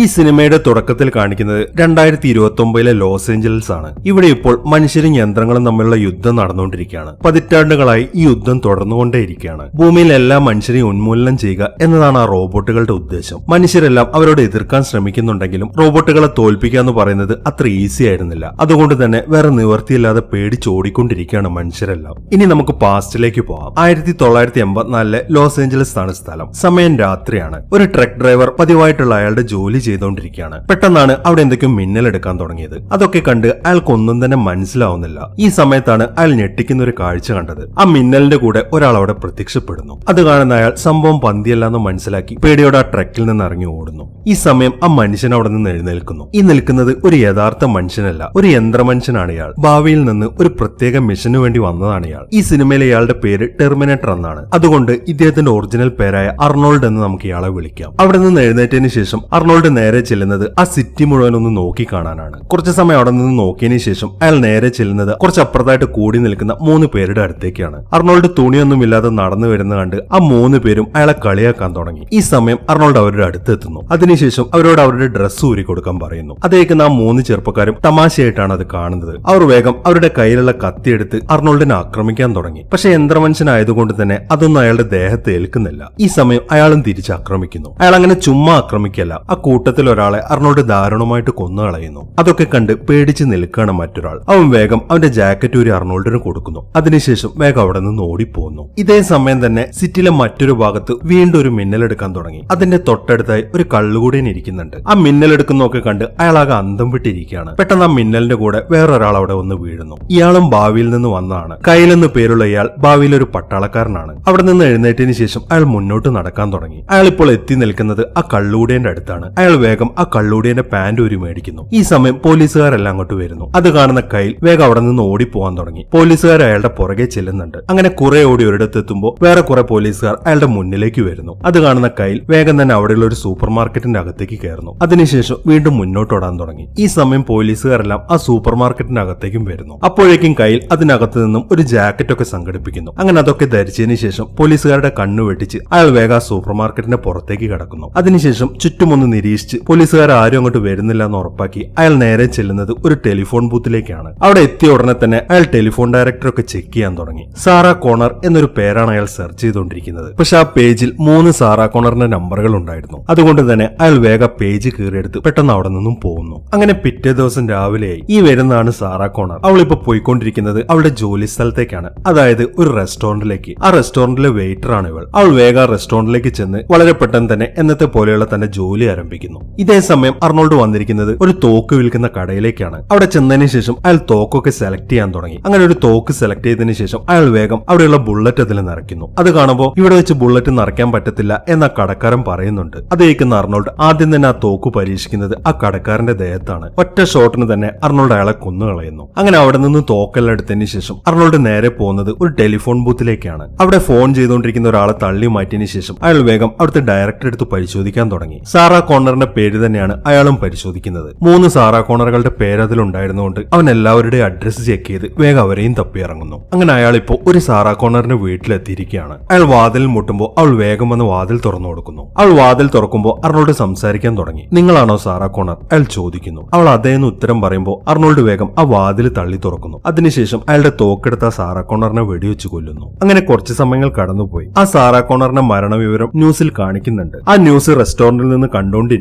ഈ സിനിമയുടെ തുടക്കത്തിൽ കാണിക്കുന്നത് രണ്ടായിരത്തി ഇരുപത്തി ഒമ്പതിലെ ലോസ് ഏഞ്ചലസ് ആണ്. ഇവിടെ ഇപ്പോൾ മനുഷ്യരും യന്ത്രങ്ങളും തമ്മിലുള്ള യുദ്ധം നടന്നുകൊണ്ടിരിക്കുകയാണ്. പതിറ്റാണ്ടുകളായി ഈ യുദ്ധം തുടർന്നുകൊണ്ടേയിരിക്കുകയാണ്. ഭൂമിയിൽ എല്ലാ മനുഷ്യരെയും ഉന്മൂലനം ചെയ്യുക എന്നതാണ് ആ റോബോട്ടുകളുടെ ഉദ്ദേശം. മനുഷ്യരെല്ലാം അവരോട് എതിർക്കാൻ ശ്രമിക്കുന്നുണ്ടെങ്കിലും റോബോട്ടുകളെ തോൽപ്പിക്കുക എന്ന് പറയുന്നത് അത്ര ഈസി ആയിരുന്നില്ല. അതുകൊണ്ട് തന്നെ വേറെ നിവർത്തിയില്ലാതെ പേടിച്ചോടിക്കൊണ്ടിരിക്കുകയാണ് മനുഷ്യരെല്ലാം. ഇനി നമുക്ക് പാസ്റ്റിലേക്ക് പോവാം. ആയിരത്തി തൊള്ളായിരത്തി എൺപത്തിനാലിലെ ലോസ് ഏഞ്ചലസ് ആണ് സ്ഥലം. സമയം രാത്രിയാണ്. ഒരു ട്രക്ക് ഡ്രൈവർ പതിവായിട്ടുള്ള അയാളുടെ ജോലി ചെയ്തുകൊണ്ടിരിക്കുകയാണ്. പെട്ടെന്നാണ് അവിടെ എന്തൊക്കെയോ മിന്നലെടുക്കാൻ തുടങ്ങിയത്. അതൊക്കെ കണ്ട് അയാൾക്കൊന്നും തന്നെ മനസ്സിലാവുന്നില്ല. ഈ സമയത്താണ് അയാൾ ഞെട്ടിക്കുന്ന ഒരു കാഴ്ച കണ്ടത്. ആ മിന്നലിന്റെ കൂടെ ഒരാൾ അവിടെ പ്രത്യക്ഷപ്പെടുന്നു. അത് കാണുന്ന അയാൾ സംഭവം പന്തിയല്ലാന്ന് മനസ്സിലാക്കി പേടിയോടെ ആ ട്രക്കിൽ നിന്ന് ഇറങ്ങി ഓടുന്നു. ഈ സമയം ആ മനുഷ്യൻ അവിടെ നിന്ന് എഴുന്നേൽക്കുന്നു. ഈ നിൽക്കുന്നത് ഒരു യഥാർത്ഥ മനുഷ്യനല്ല ഒരു യന്ത്രമനുഷ്യനാണ് ഇയാൾ. ഭാവിയിൽ നിന്ന് ഒരു പ്രത്യേക മിഷനു വേണ്ടി വന്നതാണ് ഇയാൾ. ഈ സിനിമയിലെ ഇയാളുടെ പേര് ടെർമിനേറ്റർ എന്നാണ്. അതുകൊണ്ട് ഇദ്ദേഹത്തിന്റെ ഒറിജിനൽ പേരായ അർണോൾഡ് എന്ന് നമുക്ക് ഇയാളെ വിളിക്കാം. അവിടെ നിന്ന് എഴുന്നേറ്റതിന് ശേഷം അർണോൾഡ് നേരെ ചെല്ലുന്നത് ആ സിറ്റി മുഴുവൻ ഒന്ന് നോക്കി കാണാനാണ്. കുറച്ച് സമയം അവിടെ നിന്ന് നോക്കിയതിന് ശേഷം അയാൾ നേരെ ചെല്ലുന്നത് കുറച്ച് അപ്പുറത്തായിട്ട് കൂടി നിൽക്കുന്ന മൂന്ന് പേരുടെ അടുത്തേക്കാണ്. അർണോൾഡ് തുണിയൊന്നും ഇല്ലാതെ നടന്നു വരുന്ന കണ്ട് ആ മൂന്ന് പേരും അയാളെ കളിയാക്കാൻ തുടങ്ങി. ഈ സമയം അർണോൾഡ് അവരുടെ അടുത്തെത്തുന്നു അതിനുശേഷം അവരോട് അവരുടെ ഡ്രസ്സ് ഊരി കൊടുക്കാൻ പറയുന്നു. അതേക്കുന്ന ആ മൂന്ന് ചെറുപ്പക്കാരും തമാശയായിട്ടാണ് അത് കാണുന്നത്. അവർ വേഗം അവരുടെ കയ്യിലുള്ള കത്തിയെടുത്ത് അർണോൾഡിനെ ആക്രമിക്കാൻ തുടങ്ങി. പക്ഷെ യന്ത്രമനുഷ്യനായതുകൊണ്ട് തന്നെ അതൊന്നും അയാളുടെ ദേഹത്ത് ഏൽക്കുന്നില്ല. ഈ സമയം അയാളും തിരിച്ച് ആക്രമിക്കുന്നു. അയാൾ അങ്ങനെ ചുമ്മാ ആക്രമിക്കല്ല. ആ കൂട്ടത്തിൽ ഒരാളെ അർണോൾഡ് ദാരുണമായിട്ട് കൊന്നു കളയുന്നു. അതൊക്കെ കണ്ട് പേടിച്ച് നിൽക്കുകയാണ് മറ്റൊരാൾ. അവൻ വേഗം അവന്റെ ജാക്കറ്റ് ഒരു അർണോൾഡിന് കൊടുക്കുന്നു. അതിനുശേഷം വേഗം അവിടെ നിന്ന് ഓടിപ്പോകുന്നു ഇതേ സമയം തന്നെ സിറ്റിയിലെ മറ്റൊരു ഭാഗത്ത് വീണ്ടും ഒരു മിന്നലെടുക്കാൻ തുടങ്ങി. അതിന്റെ തൊട്ടടുത്തായി ഒരു കള്ളുകൂടിയൻ ഇരിക്കുന്നുണ്ട്. ആ മിന്നലെടുക്കുന്നൊക്കെ കണ്ട് അയാളാകെ അന്തം വിട്ടിരിക്കുകയാണ്. പെട്ടെന്ന് ആ മിന്നലിന്റെ കൂടെ വേറൊരാൾ അവിടെ ഒന്ന് വീഴുന്നു. ഇയാളും ഭാവിയിൽ നിന്ന് വന്നതാണ്. കയ്യിലെന്ന് പേരുള്ള ഇയാൾ ഭാവിയിൽ ഒരു പട്ടാളക്കാരനാണ്. അവിടെ നിന്ന് എഴുന്നേറ്റതിന് ശേഷം അയാൾ മുന്നോട്ട് നടക്കാൻ തുടങ്ങി. അയാൾ ഇപ്പോൾ എത്തി നിൽക്കുന്നത് ആ കള്ളുകൂടിയന്റെ അടുത്താണ്. അയാൾ വേഗം ആ കള്ളൂടിയന്റെ പാന്റ് ഊരി മേടിക്കുന്നു. ഈ സമയം പോലീസുകാരെല്ലാം അങ്ങോട്ട് വരുന്നു. അത് കാണുന്ന കയ്യിൽ വേഗം അവിടെ നിന്ന് ഓടിപ്പോവാൻ തുടങ്ങി. പോലീസുകാർ അയാളുടെ പുറകെ ചെല്ലുന്നുണ്ട്. അങ്ങനെ കുറെ ഓടി ഒരിടത്ത് എത്തുമ്പോൾ വേറെ കുറെ പോലീസുകാർ അയാളുടെ മുന്നിലേക്ക് വരുന്നു. അത് കാണുന്ന കയ്യിൽ വേഗം തന്നെ അവിടെയുള്ള ഒരു സൂപ്പർ മാർക്കറ്റിന്റെ അകത്തേക്ക് കയറുന്നു. അതിനുശേഷം വീണ്ടും മുന്നോട്ട് ഓടാൻ തുടങ്ങി. ഈ സമയം പോലീസുകാരെല്ലാം ആ സൂപ്പർ മാർക്കറ്റിന്റെ അകത്തേക്കും വരുന്നു. അപ്പോഴേക്കും കയ്യിൽ അതിനകത്ത് നിന്നും ഒരു ജാക്കറ്റ് ഒക്കെ സംഘടിപ്പിക്കുന്നു. അങ്ങനെ അതൊക്കെ ധരിച്ചതിന് ശേഷം പോലീസുകാരുടെ കണ്ണു വെട്ടിച്ച് അയാൾ വേഗം സൂപ്പർ മാർക്കറ്റിന്റെ പുറത്തേക്ക് കടക്കുന്നു. അതിനുശേഷം ചുറ്റുമൊന്ന് നിരീക്ഷിച്ച് പോലീസുകാർ ആരും അങ്ങോട്ട് വരുന്നില്ല എന്ന് ഉറപ്പാക്കി അയാൾ നേരെ ചെല്ലുന്നത് ഒരു ടെലിഫോൺ ബൂത്തിലേക്കാണ്. അവിടെ എത്തിയ ഉടനെ തന്നെ അയാൾ ടെലിഫോൺ ഡയറക്ടറൊക്കെ ചെക്ക് ചെയ്യാൻ തുടങ്ങി. സാറ കോണർ എന്നൊരു പേരാണ് അയാൾ സെർച്ച് ചെയ്തുകൊണ്ടിരിക്കുന്നത്. പക്ഷെ ആ പേജിൽ മൂന്ന് സാറ കോണറിന്റെ നമ്പറുകൾ ഉണ്ടായിരുന്നു. അതുകൊണ്ട് തന്നെ അയാൾ വേഗം പേജ് കീറിയെടുത്ത് പെട്ടെന്ന് അവിടെ നിന്നും പോകുന്നു. അങ്ങനെ പിറ്റേ ദിവസം രാവിലെയായി. ഈ വരുന്നതാണ് സാറ കോണർ. അവൾ ഇപ്പൊ പോയിക്കൊണ്ടിരിക്കുന്നത് അവളുടെ ജോലി സ്ഥലത്തേക്കാണ്. അതായത് ഒരു റെസ്റ്റോറന്റിലേക്ക്. ആ റെസ്റ്റോറന്റിലെ വെയിറ്റർ ആണ് ഇവൾ. അവൾ വേഗം റെസ്റ്റോറന്റിലേക്ക് ചെന്ന് വളരെ പെട്ടെന്ന് തന്നെ എന്നത്തെ പോലെയുള്ള തന്റെ ജോലി ആരംഭിക്കുന്നു ഇതേ സമയം അർണോൾഡ് വന്നിരിക്കുന്നത് ഒരു തോക്ക് വിൽക്കുന്ന കടയിലേക്കാണ്. അവിടെ ചെന്നതിന് ശേഷം അയാൾ തോക്കൊക്കെ സെലക്ട് ചെയ്യാൻ തുടങ്ങി. അങ്ങനെ ഒരു തോക്ക് സെലക്ട് ചെയ്തതിനു ശേഷം അയാൾ വേഗം അവിടെയുള്ള ബുള്ളറ്റ് അതിൽ നിറയ്ക്കുന്നു. അത് കാണുമ്പോൾ ഇവിടെ വെച്ച് ബുള്ളറ്റ് നിറയ്ക്കാൻ പറ്റത്തില്ല എന്ന കടക്കാരൻ പറയുന്നുണ്ട്. അത് കേൾക്കുന്ന അർണോൾഡ് ആദ്യം തന്നെ ആ തോക്ക് പരീക്ഷിക്കുന്നത് ആ കടക്കാരന്റെ ദേഹത്താണ്. ഒറ്റ ഷോട്ടിന് തന്നെ അർണോൾഡ് അയാളെ കൊന്നുകളയുന്നു അങ്ങനെ അവിടെ നിന്ന് തോക്കെല്ലാം എടുത്തതിന് ശേഷം അർണോൾഡ് നേരെ പോകുന്നത് ഒരു ടെലിഫോൺ ബൂത്തിലേക്കാണ്. അവിടെ ഫോൺ ചെയ്തുകൊണ്ടിരിക്കുന്ന ഒരാളെ തള്ളി മാറ്റിയതിനു ശേഷം അയാൾ വേഗം അവിടുത്തെ ഡയറക്ടർ എടുത്ത് പരിശോധിക്കാൻ തുടങ്ങി. സാറാ കോർണറിന്റെ പേര് തന്നെയാണ് അയാളും പരിശോധിക്കുന്നത്. മൂന്ന് സാറാ കോണറുകളുടെ പേര് അതിലുണ്ടായിരുന്നുകൊണ്ട് അവൻ എല്ലാവരുടെയും അഡ്രസ്സ് ചെക്ക് ചെയ്ത് വേഗം അവരെയും തപ്പി ഇറങ്ങുന്നു അങ്ങനെ അയാൾ ഇപ്പോൾ ഒരു സാറാ കോണറിന്റെ വീട്ടിലെത്തിയിരിക്കുകയാണ്. അയാൾ വാതിൽ മുട്ടുമ്പോൾ അവൾ വേഗം വന്ന് വാതിൽ തുറന്നു കൊടുക്കുന്നു. അവൾ വാതിൽ തുറക്കുമ്പോൾ അർണോൾഡ് സംസാരിക്കാൻ തുടങ്ങി. നിങ്ങളാണോ സാറാ കോണർ? അയാൾ ചോദിക്കുന്നു. അവൾ അതേന്ന് ഉത്തരം പറയുമ്പോൾ അർണോൾഡ് വേഗം ആ വാതിൽ തള്ളി തുറക്കുന്നു. അതിനുശേഷം അയാളുടെ തോക്കെടുത്ത സാറാ കോണറിനെ വെടിവെച്ച് കൊല്ലുന്നു. അങ്ങനെ കുറച്ച് സമയങ്ങൾ കടന്നുപോയി. ആ സാറാ കോർണറിന്റെ മരണവിവരം ന്യൂസിൽ കാണിക്കുന്നുണ്ട്. ആ ന്യൂസ് റെസ്റ്റോറന്റിൽ നിന്ന്